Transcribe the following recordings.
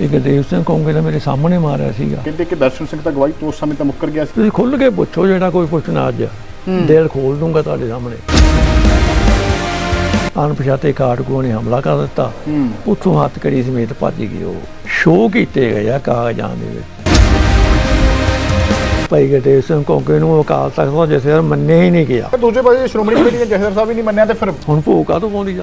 ਇਹ ਗੁਰਦੇਵ ਸਿੰਘ ਕੌਂਗੇ ਦਾ ਮੇਰੇ ਸਾਹਮਣੇ ਮਾਰਿਆ ਸੀਗਾ। ਕਹਿੰਦੇ ਕਿ ਦਰਸ਼ਨ ਸਿੰਘ ਤਾਂ ਗਵਾਹੀ ਤੋਂ ਉਸ ਸਮੇਂ ਤਾਂ ਮੁੱਕਰ ਗਿਆ ਸੀ। ਤੁਸੀਂ ਖੁੱਲ ਕੇ ਪੁੱਛੋ ਜਿਹੜਾ ਕੋਈ ਪੁੱਛਣਾ ਅੱਜ। ਦਿਲ ਖੋਲ ਦੂੰਗਾ ਤੁਹਾਡੇ ਸਾਹਮਣੇ। ਅਣਪਛਾਤੇ ਕਾਰਕੂਆਂ ਨੇ ਹਮਲਾ ਕਰ ਦਿੱਤਾ। ਉੱਥੋਂ ਹੱਥ ਕੜੀ ਸਮੇਤ ਭੱਜ ਗਏ ਉਹ। ਸ਼ੋਅ ਕੀਤੇ ਗਏ ਆ ਕਾਗਜ਼ਾਂ ਦੇ ਵਿੱਚ। ਭਾਈ ਗੁਰਦੇਵ ਸਿੰਘ ਕੌਂਕੇ ਨੂੰ ਅਕਾਲ ਤਖਤ ਦਾ ਜਥੇਦਾਰ ਮੰਨਿਆ ਹੀ ਨਹੀਂ ਗਿਆ। ਦੂਜੇ ਪਾਸੇ ਸ਼੍ਰੋਮਣੀ ਕਮੇਟੀ ਦੇ ਜਥੇਦਾਰ ਸਾਹਿਬ ਵੀ ਨਹੀਂ ਮੰਨਿਆ ਤੇ ਫਿਰ ਹੁਣ ਭੂਕਾ ਤੋਂ ਪਾਉਂਦੀ ਜਾ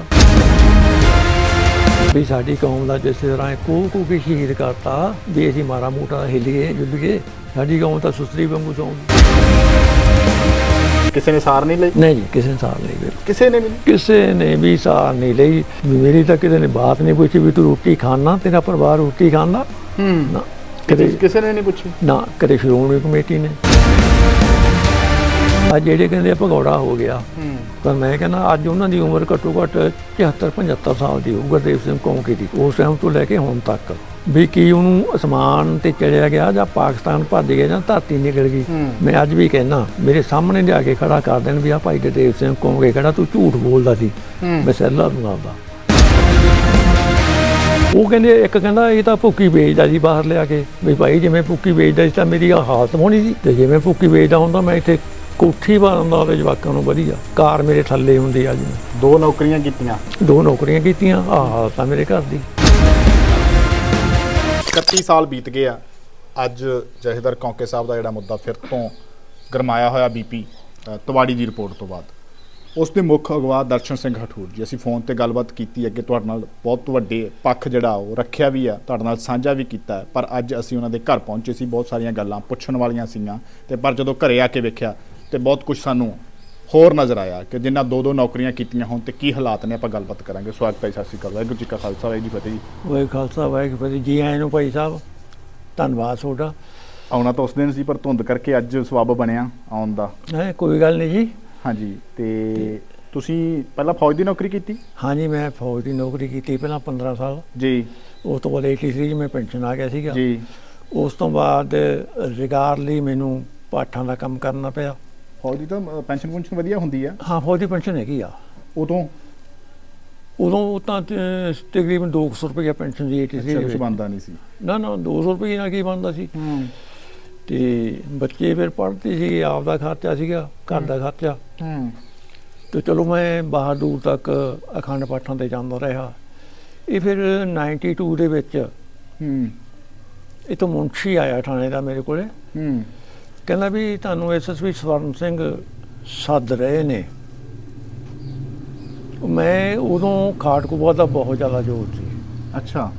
ਵੀ ਸਾਡੀ ਕੌਮ ਦਾ ਜਥੇਦਾਰਾਂ ਕੋ ਕੋ ਕੇ ਸ਼ਹੀਦ ਕਰਤਾ ਵੀ ਅਸੀਂ ਮਾਰਾ ਮੋਟਾ ਹਿੱਲੀਏ ਜੁੱਲੀਏ ਸਾਡੀ ਕੌਮ ਤਾਂ ਸੁਸਤਰੀ ਵਾਂਗੂ ਸੌਂਦੀ। ਕਿਸੇ ਨੇ ਸਾਰ ਨਹੀਂ ਲਈ? ਨਹੀਂ ਜੀ ਕਿਸੇ ਨੇ ਸਾਰ ਨਹੀਂ ਲਈ। ਕਿਸੇ ਨੇ ਵੀ ਨਹੀਂ ਕਿਸੇ ਨੇ ਵੀ ਸਾਰ ਨਹੀਂ ਲਈ। ਮੇਰੀ ਤਾਂ ਕਿਸੇ ਨੇ ਬਾਤ ਨਹੀਂ ਪੁੱਛੀ ਵੀ ਤੂੰ ਰੋਟੀ ਖਾਣਾ ਤੇਰਾ ਪਰਿਵਾਰ ਰੋਟੀ ਖਾਂਦਾ? ਹੂੰ। ਨਾ ਕਦੇ ਕਿਸੇ ਨੇ ਨਹੀਂ ਪੁੱਛੀ? ਨਾ ਕਦੇ ਸ਼੍ਰੋਮਣੀ ਕਮੇਟੀ ਨੇ। ਆ ਜਿਹੜੇ ਕਹਿੰਦੇ ਆ ਭਗੌੜਾ ਹੋ ਗਿਆ ਪਰ ਮੈਂ ਕਹਿੰਦਾ ਅੱਜ ਉਹਨਾਂ ਦੀ ਉਮਰ ਘੱਟੋ ਘੱਟ 74 75 ਸਾਲ ਦੀ ਹੋਊ ਗੁਰਦੇਵ ਸਿੰਘ ਕੌਂਕੇ ਦੀ ਉਸ ਟਾਈਮ ਤੋਂ ਲੈ ਕੇ ਹੁਣ ਤੱਕ ਵੀ ਕੀ ਉਹਨੂੰ ਅਸਮਾਨ ਤੇ ਚੜਿਆ ਗਿਆ ਜਾਂ ਪਾਕਿਸਤਾਨ ਭੱਜ ਗਿਆ ਜਾਂ ਧਰਤੀ ਨਿਕਲ ਗਈ। ਮੈਂ ਅੱਜ ਵੀ ਕਹਿਣਾ ਮੇਰੇ ਸਾਹਮਣੇ ਲਿਆ ਕੇ ਖੜਾ ਕਰ ਦੇਣ ਵੀ ਆ ਭਾਈ ਗੁਰਦੇਵ ਸਿੰਘ ਕੌਂਕੇ ਕਿਹੜਾ ਤੂੰ ਝੂਠ ਬੋਲਦਾ ਸੀ। ਮੈਂ ਸਹਿਲਾ ਦੂੰਗਾ ਆਪਦਾ। ਉਹ ਕਹਿੰਦੇ ਇੱਕ ਕਹਿੰਦਾ ਇਹ ਤਾਂ ਭੁੱਕੀ ਵੇਚਦਾ ਜੀ ਬਾਹਰ ਲਿਆ ਕੇ। ਵੀ ਭਾਈ ਜਿਵੇਂ ਭੁੱਕੀ ਵੇਚਦਾ ਸੀ ਤਾਂ ਮੇਰੀ ਹਾਲਤ ਹੋਣੀ ਸੀ। ਤੇ ਜਿਵੇਂ ਭੁੱਕੀ ਵੇਚਦਾ ਹੁੰਦਾ ਮੈਂ ਇੱਥੇ ਕੋਠੀ ਬਣਾਉਂਦਾ ਉਹਦੇ ਜਵਾਕਾਂ ਨੂੰ ਵਧੀਆ। ਕਾਰ ਮੇਰੇ ਥੱਲੇ ਹੁੰਦੀ ਆ ਜੀ। ਦੋ ਨੌਕਰੀਆਂ ਕੀਤੀਆਂ। ਦੋ ਨੌਕਰੀਆਂ ਕੀਤੀਆਂ। ਆਹ ਹਾਲਤ ਆ ਮੇਰੇ ਘਰ ਦੀ। 31 ਸਾਲ ਬੀਤ ਗਏ ਆ। ਅੱਜ ਜਥੇਦਾਰ ਕੌਂਕੇ ਸਾਹਿਬ ਦਾ ਜਿਹੜਾ ਮੁੱਦਾ ਫਿਰ ਤੋਂ ਗਰਮਾਇਆ ਹੋਇਆ ਬੀਪੀ ਤਵਾੜੀ ਦੀ ਰਿਪੋਰਟ ਤੋਂ ਬਾਅਦ। ਉਸ ਦੇ ਮੁੱਖ ਅਗਵਾ ਦਰਸ਼ਨ ਸਿੰਘ ਹਠੂਰ ਜੀ। ਅਸੀਂ ਫੋਨ ਤੇ ਗੱਲਬਾਤ ਕੀਤੀ ਅੱਗੇ ਤੁਹਾਡੇ ਨਾਲ ਬਹੁਤ ਵੱਡੇ ਪੱਖ ਜਿਹੜਾ ਉਹ ਰੱਖਿਆ ਵੀ ਆ ਤੁਹਾਡੇ ਨਾਲ ਸਾਂਝਾ ਵੀ ਕੀਤਾ ਹੈ। ਪਰ ਅੱਜ ਅਸੀਂ ਉਹਨਾਂ ਦੇ ਘਰ ਪਹੁੰਚੇ ਸੀ। ਬਹੁਤ ਸਾਰੀਆਂ ਗੱਲਾਂ ਪੁੱਛਣ ਵਾਲੀਆਂ ਸੀਗੀਆਂ। ਤੇ ਪਰ ਜਦੋਂ ਘਰੇ ਆ ਕੇ ਵੇਖਿਆ ਤੇ ਬਹੁਤ ਕੁਝ ਸਾਨੂੰ ਹੋਰ ਨਜ਼ਰ ਆਇਆ ਕਿ ਜਿਨ੍ਹਾਂ ਦੋ ਦੋ ਨੌਕਰੀਆਂ ਕੀਤੀਆਂ ਹੋਣ ਤੇ ਕੀ ਹਾਲਾਤ ਨੇ ਆਪਾਂ ਗੱਲਬਾਤ ਕਰਾਂਗੇ। ਸਵਾਗਤ ਹੈ ਸਤਿ ਸ਼੍ਰੀ ਅਕਾਲ। ਵਾਹਿਗੁਰੂ ਜੀ ਕਾ ਖਾਲਸਾ ਵਾਹਿਗੁਰੂ ਜੀ ਫਤਿਹ ਜੀ। ਵਾਹਿ ਖਾਲਸਾ ਵਾਹਿਗੁਰੂ ਜੀ ਜੀ ਆਇਆਂ ਨੂੰ ਭਾਈ ਸਾਹਿਬ ਧੰਨਵਾਦ ਤੁਹਾਡਾ। ਆਉਣਾ ਤਾਂ ਉਸ ਦਿਨ ਸੀ ਪਰ ਧੁੰਦ ਕਰਕੇ ਅੱਜ ਸਬੱਬ ਬਣਿਆ ਆਉਣ ਦਾ। ਹੈ ਕੋਈ ਗੱਲ ਨਹੀਂ ਜੀ। ਹਾਂਜੀ ਤੇ ਤੁਸੀਂ ਪਹਿਲਾਂ ਫੌਜ ਦੀ ਨੌਕਰੀ ਕੀਤੀ? ਹਾਂਜੀ ਮੈਂ ਫੌਜ ਦੀ ਨੌਕਰੀ ਕੀਤੀ ਪਹਿਲਾਂ 15 ਸਾਲ। ਜੀ। ਉਸ ਤੋਂ ਬਾਅਦ 83 ਚ ਮੈਂ ਪੈਨਸ਼ਨ ਆ ਗਿਆ ਸੀਗਾ। ਜੀ। ਉਸ ਤੋਂ ਬਾਅਦ ਰਿਗਾਰ ਲਈ ਮੈਨੂੰ ਪਾਠਾਂ ਦਾ ਕੰਮ ਕਰਨਾ ਪਿਆ। ਫੌਜ ਦੀ ਤਾਂ ਪੈਨਸ਼ਨ ਪੁੰਸ਼ਨ ਵਧੀਆ ਹੁੰਦੀ ਆ। ਹਾਂ ਫੌਜ ਦੀ ਪੈਨਸ਼ਨ ਹੈਗੀ ਆ। ਉਦੋਂ? ਉਦੋਂ ਉਹ ਤਾਂ ਤ- ਤਕਰੀਬਨ 200 ਰੁਪਏ ਪੈਨਸ਼ਨ ਦੀ 83 ਦੇ ਕੁਝ ਵਿੱਚ। ਬੰਦਾ ਨਹੀਂ ਸੀ। ਨਾ ਨਾ 200 ਰੁਪਏ ਨਾਲ ਕੀ ਬਣਦਾ ਸੀ? ਹੂੰ। ਤੇ ਬੱਚੇ ਫਿਰ ਪੜ੍ਹਦੇ ਸੀ ਆਪ ਦਾ ਖਰਚਾ ਸੀਗਾ ਘਰ ਦਾ ਖਰਚਾ। ਹੂੰ। ਤੇ ਚਲੋ ਮੈਂ ਬਾਹਰ ਦੂਰ ਤੱਕ ਅਖੰਡ ਪਾਠਾਂ ਤੇ ਜਾਂਦਾ ਰਿਹਾ। ਇਹ ਫਿਰ 92 ਦੇ ਵਿੱਚ ਹੂੰ। ਇਹ ਤੋਂ ਮੁੰਸ਼ੀ ਆਇਆ ਥਾਣੇ ਦਾ ਮੇਰੇ ਕੋਲੇ। ਹੂੰ। ਕਹਿੰਦਾ ਵੀ ਤੁਹਾਨੂੰ ਐਸਐਸਪੀ ਸਵਰਨ ਸਿੰਘ ਸੱਦ ਰਹੇ ਨੇ। ਮੈਂ ਉਦੋਂ ਖਾਟਕੂਵਾ ਦਾ ਬਹੁਤ ਜ਼ਿਆਦਾ ਜ਼ੋਰ ਸੀ। ਅੱਛਾ।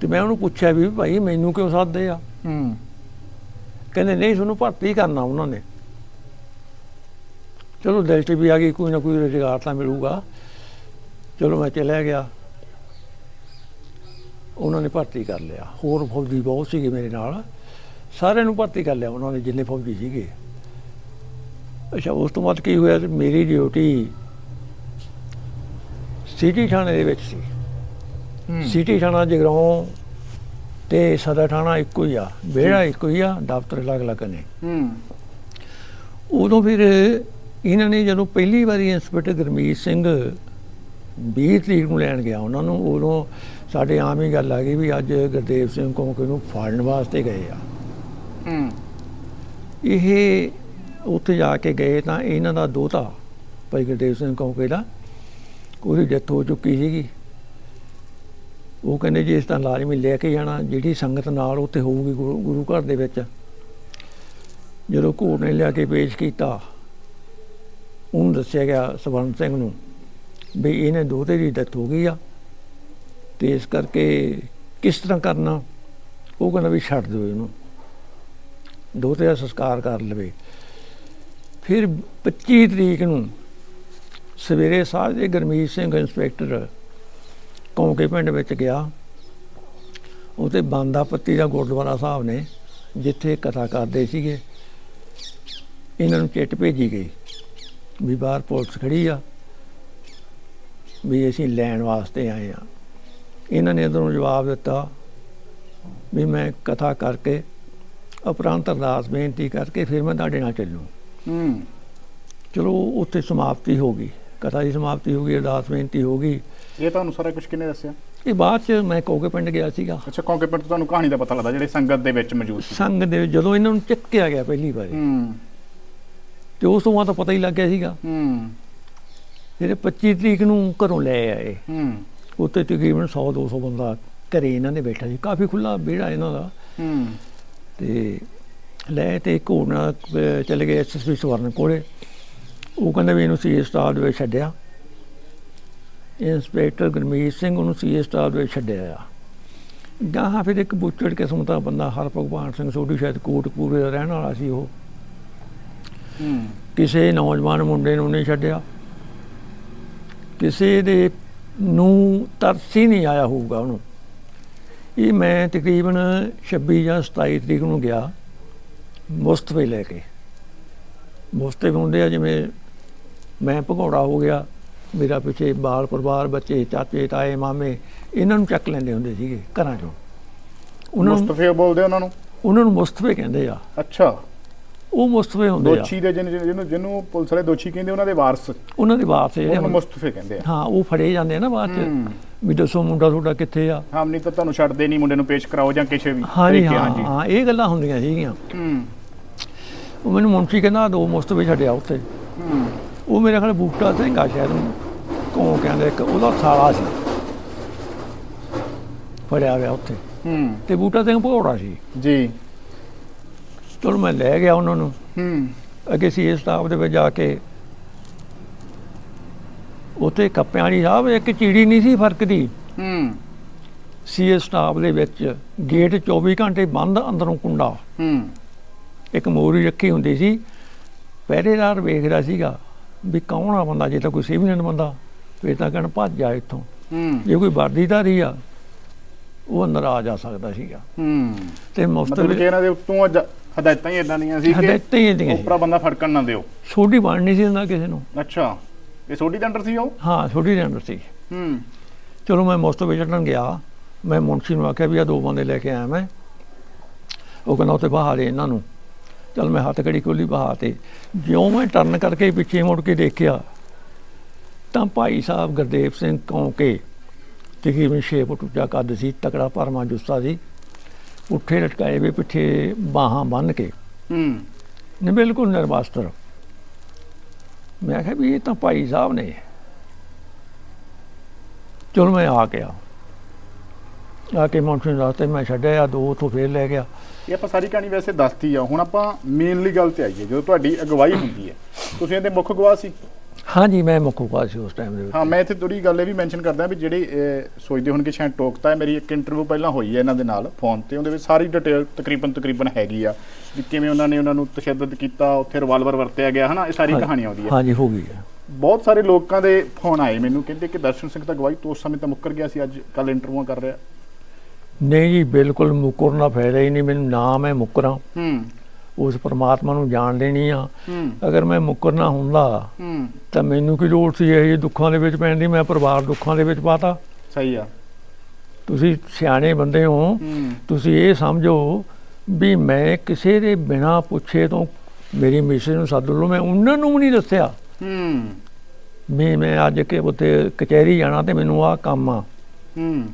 ਤੇ ਮੈਂ ਉਹਨੂੰ ਪੁੱਛਿਆ ਵੀ ਭਾਈ ਮੈਨੂੰ ਕਿਉਂ ਸੱਦਦੇ ਆ? ਹੂੰ। ਕਹਿੰਦੇ ਨਹੀਂ ਤੁਹਾਨੂੰ ਭਰਤੀ ਕਰਨਾ ਉਹਨਾਂ ਨੇ। ਚਲੋ 'ਚ ਵੀ ਆ ਗਈ ਕੋਈ ਨਾ ਕੋਈ ਰੁਜ਼ਗਾਰ ਤਾਂ ਮਿਲੂਗਾ। ਚਲੋ ਮੈਂ ਚਲਿਆ ਗਿਆ। ਉਹਨਾਂ ਨੇ ਭਰਤੀ ਕਰ ਲਿਆ। ਹੋਰ ਫੌਜੀ ਬਹੁਤ ਸੀਗੇ ਮੇਰੇ ਨਾਲ। ਸਾਰਿਆਂ ਨੂੰ ਭਰਤੀ ਕਰ ਲਿਆ ਉਹਨਾਂ ਨੇ ਜਿੰਨੇ ਫੌਜੀ ਸੀਗੇ। ਅੱਛਾ ਉਸ ਤੋਂ ਬਾਅਦ ਕੀ ਹੋਇਆ ਤੇ ਮੇਰੀ ਡਿਊਟੀ ਸਿਟੀ ਥਾਣੇ ਦੇ ਵਿੱਚ ਸੀ। ਸਿਟੀ ਥਾਣਾ ਜਗਰਾਉਂ ਤੇ ਸਦਰ ਥਾਣਾ ਇੱਕੋ ਹੀ ਆ। ਵਿਹੜਾ ਇੱਕੋ ਹੀ ਆ ਦਫ਼ਤਰ ਅਲੱਗ-ਅਲੱਗ ਨੇ। ਹੂੰ। ਉਦੋਂ ਫਿਰ ਇਹਨਾਂ ਨੇ ਜਦੋਂ ਪਹਿਲੀ ਵਾਰੀ ਇੰਸਪੈਕਟਰ ਗੁਰਮੀਤ ਸਿੰਘ 20 ਤਰੀਕ ਨੂੰ ਲੈਣ ਗਿਆ ਉਹਨਾਂ ਨੂੰ ਉਦੋਂ ਸਾਡੇ ਆਮ ਹੀ ਗੱਲ ਆ ਗਈ ਵੀ ਅੱਜ ਗੁਰਦੇਵ ਸਿੰਘ ਕੌਂਕੇ ਨੂੰ ਫੜਨ ਵਾਸਤੇ ਗਏ ਆ। ਇਹ ਉੱਥੇ ਜਾ ਕੇ ਗਏ ਤਾਂ ਇਹਨਾਂ ਦਾ ਦੋਤਾ ਭਾਈ ਗੁਰਦੇਵ ਸਿੰਘ ਕੌਕੇ ਦਾ, ਉਹਦੀ ਡੈਥ ਹੋ ਚੁੱਕੀ ਸੀਗੀ। ਉਹ ਕਹਿੰਦੇ ਜੀ ਇਸ ਤਾਂ ਲਾਜ਼ਮੀ ਲੈ ਕੇ ਜਾਣਾ, ਜਿਹੜੀ ਸੰਗਤ ਨਾਲ ਉੱਥੇ ਹੋਊਗੀ ਗੁਰੂ ਗੁਰੂ ਘਰ ਦੇ ਵਿੱਚ। ਜਦੋਂ ਘੋੜ ਨੇ ਲਿਆ ਕੇ ਪੇਸ਼ ਕੀਤਾ, ਉਹਨੂੰ ਦੱਸਿਆ ਗਿਆ ਸਵਰਨ ਸਿੰਘ ਨੂੰ ਵੀ ਇਹਨੇ ਦੋਤੇ ਦੀ ਡੈਥ ਹੋ ਗਈ ਆ, ਤੇ ਇਸ ਕਰਕੇ ਕਿਸ ਤਰ੍ਹਾਂ ਕਰਨਾ, ਉਹ ਕਹਿੰਦਾ ਵੀ ਛੱਡ ਦਿਓ ਇਹਨੂੰ। ਦੋਤੇ ਦਾ ਸੰਸਕਾਰ ਕਰ ਲਵੇ। ਫਿਰ 25 ਤਰੀਕ ਨੂੰ ਸਵੇਰੇ ਸਾਜੇ ਗਰਮੀਤ ਸਿੰਘ ਇੰਸਪੈਕਟਰ ਕੌਂਕੇ ਪਿੰਡ ਵਿੱਚ ਗਿਆ। ਉਤੇ ਬਾਂਦਾ ਪੱਤੀ ਦਾ ਗੁਰਦੁਆਰਾ ਸਾਹਿਬ ਨੇ, ਜਿੱਥੇ ਕਥਾ ਕਰਦੇ ਸੀਗੇ। ਇਹਨਾਂ ਨੂੰ ਚਿੱਟ ਭੇਜੀ ਗਈ ਵੀ ਬਾਹਰ ਪੁਲਿਸ ਖੜੀ ਆ ਵੀ ਅਸੀਂ ਲੈਣ ਵਾਸਤੇ ਆਏ ਆ। ਇਹਨਾਂ ਨੇ ਉਦੋਂ ਜਵਾਬ ਦਿੱਤਾ ਵੀ ਮੈਂ ਕਥਾ ਕਰਕੇ ਉਪਰੰਤ ਅਰਦਾਸ ਬੇਨਤੀ ਕਰਕੇ ਫਿਰ ਮੈਂ ਤੁਹਾਡੇ ਨਾਲ ਚੱਲੂ। ਹੂੰ। ਚਲੋ ਉੱਥੇ ਸਮਾਪਤੀ ਹੋ ਗਈ। ਕਥਾ ਦੀ ਸਮਾਪਤੀ ਹੋ ਗਈ ਅਰਦਾਸ ਬੇਨਤੀ ਹੋ ਗਈ। ਇਹ ਤੁਹਾਨੂੰ ਸਾਰਾ ਕੁਝ ਕਿਹਨੇ ਦੱਸਿਆ? ਇਹ ਬਾਅਦ ਚ ਮੈਂ ਕੋਕੇ ਪਿੰਡ ਗਿਆ ਸੀਗਾ। ਅੱਛਾ ਕੌਂਕੇ ਪਿੰਡ ਤੋਂ ਤੁਹਾਨੂੰ ਕਹਾਣੀ ਦਾ ਪਤਾ ਲੱਗਦਾ ਜਿਹੜੇ ਸੰਗਤ ਦੇ ਵਿੱਚ ਮੌਜੂਦ ਸੀ। ਸੰਗ ਦੇ ਜਦੋਂ ਇਹਨਾਂ ਨੂੰ ਚੱਕਿਆ ਗਿਆ ਪਹਿਲੀ ਵਾਰੀ ਹੂੰ। ਤੇ ਉਸ ਤੋਂ ਬਾਅਦ ਤਾਂ ਪਤਾ ਹੀ ਲੱਗ ਗਿਆ ਸੀਗਾ। ਹੂੰ। ਜਿਹੜੇ 25 ਤਰੀਕ ਨੂੰ ਘਰੋਂ ਲੈ ਆਏ। ਹੂੰ। ਉੱਤੇ ਤਕਰੀਬਨ 100 200 ਬੰਦਾ ਘਰੇ ਇਹਨਾਂ ਨੇ ਬੈਠਾ ਸੀ। ਕਾਫੀ ਖੁੱਲਾ ਵਿਹੜਾ ਇਹਨਾਂ ਦਾ। ਹੂੰ। ਤੇ ਲੈ ਤੇ ਅਹ ਚਲੇ ਗਏ ਐਸਐਸਪੀ ਸਵਰਨ ਕੋਲੇ। ਉਹ ਕਹਿੰਦੇ ਵੀ ਇਹਨੂੰ ਸੀਏ ਸਟਾਫ ਦੇ ਵਿੱਚ ਛੱਡਿਆ। ਇੰਸਪੈਕਟਰ ਗੁਰਮੀਤ ਸਿੰਘ ਉਹਨੂੰ ਸੀਏ ਸਟਾਫ ਦੇ ਵਿੱਚ ਛੱਡਿਆ ਆ। ਗਾਹਾਂ ਫਿਰ ਇੱਕ ਬੁੱਚੜ ਕਿਸਮ ਦਾ ਬੰਦਾ ਹਰ ਭਗਵਾਨ ਸਿੰਘ ਸੋਢੀ ਸ਼ਾਇਦ ਕੋਟਪੂਰੇ ਦਾ ਰਹਿਣ ਵਾਲਾ ਸੀ ਉਹ। ਕਿਸੇ ਨੌਜਵਾਨ ਮੁੰਡੇ ਨੂੰ ਨਹੀਂ ਛੱਡਿਆ। ਕਿਸੇ ਦੇ ਨੂੰ ਤਰਸ ਹੀ ਨਹੀਂ ਆਇਆ ਹੋਊਗਾ ਉਹਨੂੰ। ਇਹ ਮੈਂ ਤਕਰੀਬਨ 26 ਜਾਂ 27 ਤਰੀਕ ਨੂੰ ਗਿਆ ਮੁਸਤਫੇ ਲੈ ਕੇ। ਮੁਸਤਫੇ ਹੁੰਦੇ ਆ ਜਿਵੇਂ ਮੈਂ ਭਗੌੜਾ ਹੋ ਗਿਆ ਮੇਰਾ ਪਿੱਛੇ ਬਾਲ ਪਰਿਵਾਰ ਬੱਚੇ ਚਾਚੇ ਤਾਏ ਮਾਮੇ ਇਹਨਾਂ ਨੂੰ ਚੱਕ ਲੈਂਦੇ ਹੁੰਦੇ ਸੀਗੇ ਘਰਾਂ ਚੋਂ। ਉਹਨਾਂ ਨੂੰ ਮੁਸਤਫੇ ਬੋਲਦੇ ਉਹਨਾਂ ਨੂੰ? ਉਹਨਾਂ ਨੂੰ ਮੁਸਤਫੇ ਕਹਿੰਦੇ ਆ। ਅੱਛਾ। ਉਹ ਮੁਸਤਫੇ ਹੁੰਦੇ ਆ। ਦੋਸ਼ੀ ਦੇ ਜਿਹਨੂੰ ਜਿਹਨੂੰ ਜਿਹਨੂੰ ਪੁਲਿਸ ਵਾਲੇ ਦੋਸ਼ੀ ਕਹਿੰਦੇ ਉਹਨਾਂ ਦੇ ਵਾਰਸ। ਉਹਨਾਂ ਦੇ ਵਾਰਸ ਜਿਹੜੇ ਉਹਨੂੰ ਮੁਸਤਫੇ ਕਹਿੰਦੇ ਆ। ਹਾਂ ਉਹ ਫੜੇ ਜਾਂਦੇ ਆ ਨਾ ਬਾਅਦ ਚ। ਵੀ ਦੱਸੋ ਮੁੰਡਾ ਤੁਹਾਡਾ ਕਿੱਥੇ ਆ? ਹਾਂ ਨਹੀਂ ਤਾਂ ਤੁਹਾਨੂੰ ਛੱਡਦੇ ਨਹੀਂ ਮੁੰਡੇ ਨੂੰ ਪੇਸ਼ ਕਰਾਓ ਜਾਂ ਕਿਸੇ ਵੀ ਹਾਂਜੀ ਹਾਂ ਇਹ ਗੱਲਾਂ ਹੁੰਦੀਆਂ ਸੀਗੀਆਂ। ਹੂੰ। ਉਹ ਮੈਨੂੰ ਮੁੰਸ਼ੀ ਕਹਿੰਦਾ ਦੋ ਮੁਸਤਫੇ ਛੱਡਿਆ ਉੱਥੇ। ਹੂੰ। ਉਹ ਮੇਰੇ ਖਿਆਲ ਬੂਟਾ ਸਿੰਘ ਆ ਸ਼ਾਇਦ ਕੌਂ ਕਹਿੰਦੇ ਇੱਕ ਉਹਦਾ ਸਾਲਾ ਸੀ। ਫੜਿਆ ਗਿਆ ਉੱਥੇ। ਹੂੰ। ਤੇ ਬੂਟਾ ਸਿੰਘ ਭਗੌੜਾ ਸੀ। ਜੀ। ਚਲੋ ਮੈਂ ਲੈ ਗਿਆ ਉਹਨਾਂ ਨੂੰ। ਹੂੰ। ਅੱਗੇ ਸੀ ਸਟਾਫ ਦੇ ਵਿੱਚ ਜਾ ਕੇ ਉੱਥੇ ਕੱਪਿਆਂ ਵਾਲੀ ਸਾਹਿਬ ਇੱਕ ਚੀੜੀ ਨਹੀਂ ਸੀ ਫਰਕਦੀ ਹੂੰ। ਸੀਏ ਸਟਾਫ ਦੇ ਵਿੱਚ ਗੇਟ 24 ਘੰਟੇ ਬੰਦ ਅੰਦਰੋਂ ਕੁੰਡਾ। ਹੂੰ। ਇੱਕ ਮੋਰੀ ਰੱਖੀ ਹੁੰਦੀ ਸੀ। ਪਹਿਰੇਦਾਰ ਵੇਖਦਾ ਸੀਗਾ ਵੀ ਕੌਣ ਆ ਬੰਦਾ ਜੇ ਤਾਂ ਕੋਈ ਸਿਵਲੀਅਨ ਬੰਦਾ ਫਿਰ ਤਾਂ ਕਹਿਣ ਭੱਜ ਜਾ ਇੱਥੋਂ। ਹੂੰ। ਜੇ ਕੋਈ ਵਰਦੀਧਾਰੀ ਆ ਉਹ ਅੰਦਰ ਆ ਜਾ ਸਕਦਾ ਸੀਗਾ। ਹੂੰ। ਤੇ ਮੁਫਤ ਮਤਲਬ ਕਿ ਇਹਨਾਂ ਦੇ ਉੱਤੋਂ ਹਦਾਇਤਾਂ ਹੀ ਇਦਾਂ ਦੀਆਂ ਸੀ ਕਿ ਹਦਾਇਤਾਂ ਹੀ ਸੀ। ਉਪਰਾ ਬੰਦਾ ਫੜਕਣ ਨਾ ਦਿਓ। ਛੋਟੀ ਬਣ ਨਹੀਂ ਸੀ ਦਿੰਦਾ ਕਿਸੇ ਨੂੰ। ਅੱਛਾ। ਇਹ ਸੋਢੀ ਦੇ ਅੰਡਰ ਸੀ ਉਹ? ਹਾਂ ਛੋਟੀ ਦੇ ਸੀ। ਹੂੰ। ਚਲੋ ਮੈਂ ਵਿੱਚ ਚੜਨ ਗਿਆ। ਮੈਂ ਮੁਨਸ਼ੀ ਨੂੰ ਆਖਿਆ ਵੀ ਆ ਦੋ ਬੰਦੇ ਲੈ ਕੇ ਆਇਆ ਮੈਂ। ਉਹ ਕਹਿੰਦਾ ਉੱਤੇ ਬਹਾ ਦੇ ਇਹਨਾਂ ਨੂੰ। ਚਲ ਮੈਂ ਹੱਥ ਘੜੀ ਖੋਲੀ ਬਹਾ ਤੇ। ਜਿਉਂ ਮੈਂ ਟਰਨ ਕਰਕੇ ਪਿੱਛੇ ਮੁੜ ਕੇ ਦੇਖਿਆ ਤਾਂ ਭਾਈ ਸਾਹਿਬ ਗੁਰਦੇਵ ਸਿੰਘ ਕੌਂਕੇ ਤਕਰੀਬਨ ਛੇ ਫੁੱਟ ਉੱਚਾ ਕੱਦ ਸੀ ਤਕੜਾ ਪਰਮਾ ਜੁੱਸਾ ਸੀ। ਪੁੱਠੇ ਲਟਕਾਏ ਵੇ ਪਿੱਛੇ ਬਾਹਾਂ ਬੰਨ ਕੇ। ਹੂੰ। ਨੇ ਬਿਲਕੁਲ ਨਿਰਵਸਤਰ ਮੈਂ ਕਿਹਾ ਵੀ ਇਹ ਤਾਂ ਭਾਈ ਸਾਹਿਬ ਨੇ। ਚਲੋ ਮੈਂ ਆ ਗਿਆ ਆ ਕੇ ਮੌਂਟਨ ਰਾਸਤੇ ਮੈਂ ਛੱਡਿਆ ਦੋ ਉੱਥੋਂ ਫੇਰ ਲੈ ਗਿਆ। ਇਹ ਆਪਾਂ ਸਾਰੀ ਕਹਾਣੀ ਵੈਸੇ ਦੱਸਤੀ ਆ। ਹੁਣ ਆਪਾਂ ਮੇਨਲੀ ਗੱਲ ਤੇ ਆਈਏ ਜਦੋਂ ਤੁਹਾਡੀ ਅਗਵਾਈ ਹੁੰਦੀ ਹੈ। ਤੁਸੀਂ ਇਹਦੇ ਮੁੱਖ ਗਵਾਹ ਸੀ। ਹਾਂਜੀ ਮੈਂ ਮੁੱਖੂਪਾ ਸੀ ਉਸ ਟਾਈਮ ਦੇ ਵਿੱਚ। ਹਾਂ ਮੈਂ ਇੱਥੇ ਥੋੜੀ ਗੱਲ ਇਹ ਵੀ ਮੈਂਸ਼ਨ ਕਰਦਾ ਵੀ ਜਿਹੜੇ ਅਹ, ਸੋਚਦੇ ਹੋਣ ਕਿ ਸ਼ਾਇਦ ਟੋਕਤਾ ਹੈ ਮੇਰੀ ਇੱਕ ਇੰਟਰਵਿਊ ਪਹਿਲਾਂ ਹੋਈ ਹੈ ਇਹਨਾਂ ਦੇ ਨਾਲ ਫੋਨ ਤੇ ਉਹਦੇ ਵਿੱਚ ਸਾਰੀ ਡਿਟੇਲ ਤਕਰੀਬਨ ਤਕਰੀਬਨ ਹੈਗੀ ਆ ਵੀ ਕਿਵੇਂ ਉਹਨਾਂ ਨੇ ਉਹਨਾਂ ਨੂੰ ਤਸ਼ੱਦਦ ਕੀਤਾ ਉੱਥੇ ਰਿਵਾਲਵਰ ਵਰਤਿਆ ਗਿਆ ਹਨਾ ਇਹ ਸਾਰੀ ਕਹਾਣੀ ਆਉਂਦੀ ਹੈ ਹਾਂਜੀ ਹੋ ਗਈ ਹੈ। ਬਹੁਤ ਸਾਰੇ ਲੋਕਾਂ ਦੇ ਫੋਨ ਆਏ ਮੈਨੂੰ ਕਹਿੰਦੇ ਕਿ ਦਰਸ਼ਨ ਸਿੰਘ ਤਾਂ ਗਵਾਹੀ ਤੋਂ ਉਸ ਸਮੇਂ ਤਾਂ ਮੁੱਕਰ ਗਿਆ ਸੀ ਅੱਜ ਕੱਲ ਇੰਟਰਵਿਊ ਕਰ ਰਿਹਾ। ਨਹੀਂ ਜੀ ਬਿਲਕੁਲ ਮੁਕਰਨਾ ਫਾਇਦਾ ਹੀ ਨਹੀਂ ਮੈਨੂੰ ਨਾ ਮੈਂ ਮੁਕਰਾਂ। ਹੂੰ। ਉਸ ਪ੍ਰਮਾਤਮਾ ਨੂੰ ਜਾਣ ਦੇਣੀ ਆ। ਅਗਰ ਮੈਂ ਮੁਕਰਨਾ ਹੁੰਦਾ ਤਾਂ ਮੈਨੂੰ ਕੀ ਲੋੜ ਸੀ ਇਹ ਦੁੱਖਾਂ ਦੇ ਵਿੱਚ ਪੈਣ ਦੀ? ਮੈਂ ਪਰਿਵਾਰ ਦੁੱਖਾਂ ਦੇ ਵਿੱਚ ਪਾਤਾ। ਸਹੀ ਆ। ਤੁਸੀਂ ਸਿਆਣੇ ਬੰਦੇ ਹੋ। ਤੁਸੀਂ ਇਹ ਸਮਝੋ ਵੀ ਮੈਂ ਕਿਸੇ ਦੇ ਬਿਨਾ ਪੁੱਛੇ ਤੋਂ ਮੇਰੀ ਮਿਸਿਸ ਨੂੰ ਸੱਦ ਲਓ। ਮੈਂ ਉਹਨਾਂ ਨੂੰ ਵੀ ਨਹੀਂ ਦੱਸਿਆ। ਹੂੰ। ਵੀ ਮੈਂ ਅੱਜ ਕਿ ਉੱਥੇ ਕਚਹਿਰੀ ਜਾਣਾ ਤੇ ਮੈਨੂੰ ਆਹ ਕੰਮ ਆ। ਹੂੰ।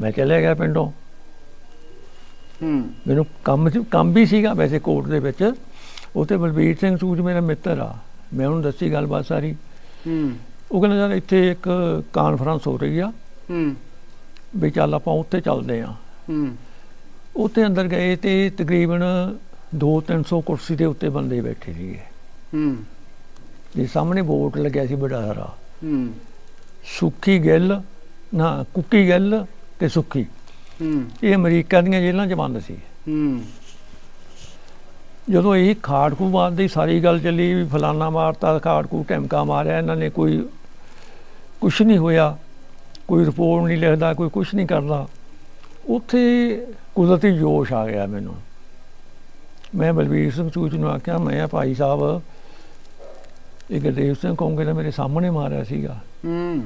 ਮੈਂ ਚਲੇ ਗਿਆ ਪਿੰਡੋਂ। ਹੂੰ। ਮੈਨੂੰ ਕੰਮ ਸੀ ਕੰਮ ਵੀ ਸੀਗਾ ਵੈਸੇ ਕੋਰਟ ਦੇ ਵਿੱਚ। ਉੱਥੇ ਬਲਬੀਰ ਸਿੰਘ ਸੂਜ ਮੇਰਾ ਮਿੱਤਰ ਆ। ਮੈਂ ਉਹਨੂੰ ਦੱਸੀ ਗੱਲਬਾਤ ਸਾਰੀ। ਹੂੰ। ਉਹ ਕਹਿੰਦਾ ਯਾਰ ਇੱਥੇ ਇੱਕ ਕਾਨਫਰੰਸ ਹੋ ਰਹੀ ਆ। ਹੂੰ। ਵੀ ਚੱਲ ਆਪਾਂ ਉੱਥੇ ਚੱਲਦੇ ਆ। ਹੂੰ। ਉੱਥੇ ਅੰਦਰ ਗਏ ਤੇ ਤਕਰੀਬਨ 2-300 ਕੁਰਸੀ ਦੇ ਉੱਤੇ ਬੰਦੇ ਬੈਠੇ ਸੀਗੇ। ਹੂੰ। ਜੀ ਸਾਹਮਣੇ ਬੋਰਡ ਲੱਗਿਆ ਸੀ ਬੜਾ ਸਾਰਾ। ਹੂੰ। ਸੁੱਖੀ ਗਿੱਲ ਨਾ ਕੁੱਕੀ ਗਿੱਲ ਤੇ ਸੁੱਖੀ। ਹੂੰ। ਇਹ ਅਮਰੀਕਾ ਦੀਆਂ ਜੇਲ੍ਹਾਂ 'ਚ ਬੰਦ ਸੀ। ਹੂੰ। ਜਦੋਂ ਇਹ ਖਾੜਕੂ ਬਾਤ ਦੀ ਸਾਰੀ ਗੱਲ ਚੱਲੀ ਵੀ ਫਲਾਨਾ ਮਾਰਤਾ ਖਾੜਕੂ ਟੈਮਕਾ ਮਾਰਿਆ ਇਹਨਾਂ ਨੇ ਕੋਈ ਕੁਛ ਨਹੀਂ ਹੋਇਆ ਕੋਈ ਰਿਪੋਰਟ ਨਹੀਂ ਲਿਖਦਾ ਕੋਈ ਕੁਛ ਨਹੀਂ ਕਰਦਾ। ਉੱਥੇ ਕੁਦਰਤੀ ਜੋਸ਼ ਆ ਗਿਆ ਮੈਨੂੰ। ਮੈਂ ਬਲਵੀਰ ਸਿੰਘ ਸੂਚ ਨੂੰ ਆਖਿਆ ਮੈਂ ਭਾਈ ਸਾਹਿਬ ਇਹ ਗੁਰਦੇਵ ਸਿੰਘ ਕੌਂਗੇ ਨੇ ਮੇਰੇ ਸਾਹਮਣੇ ਮਾਰਿਆ ਸੀਗਾ। ਹੂੰ।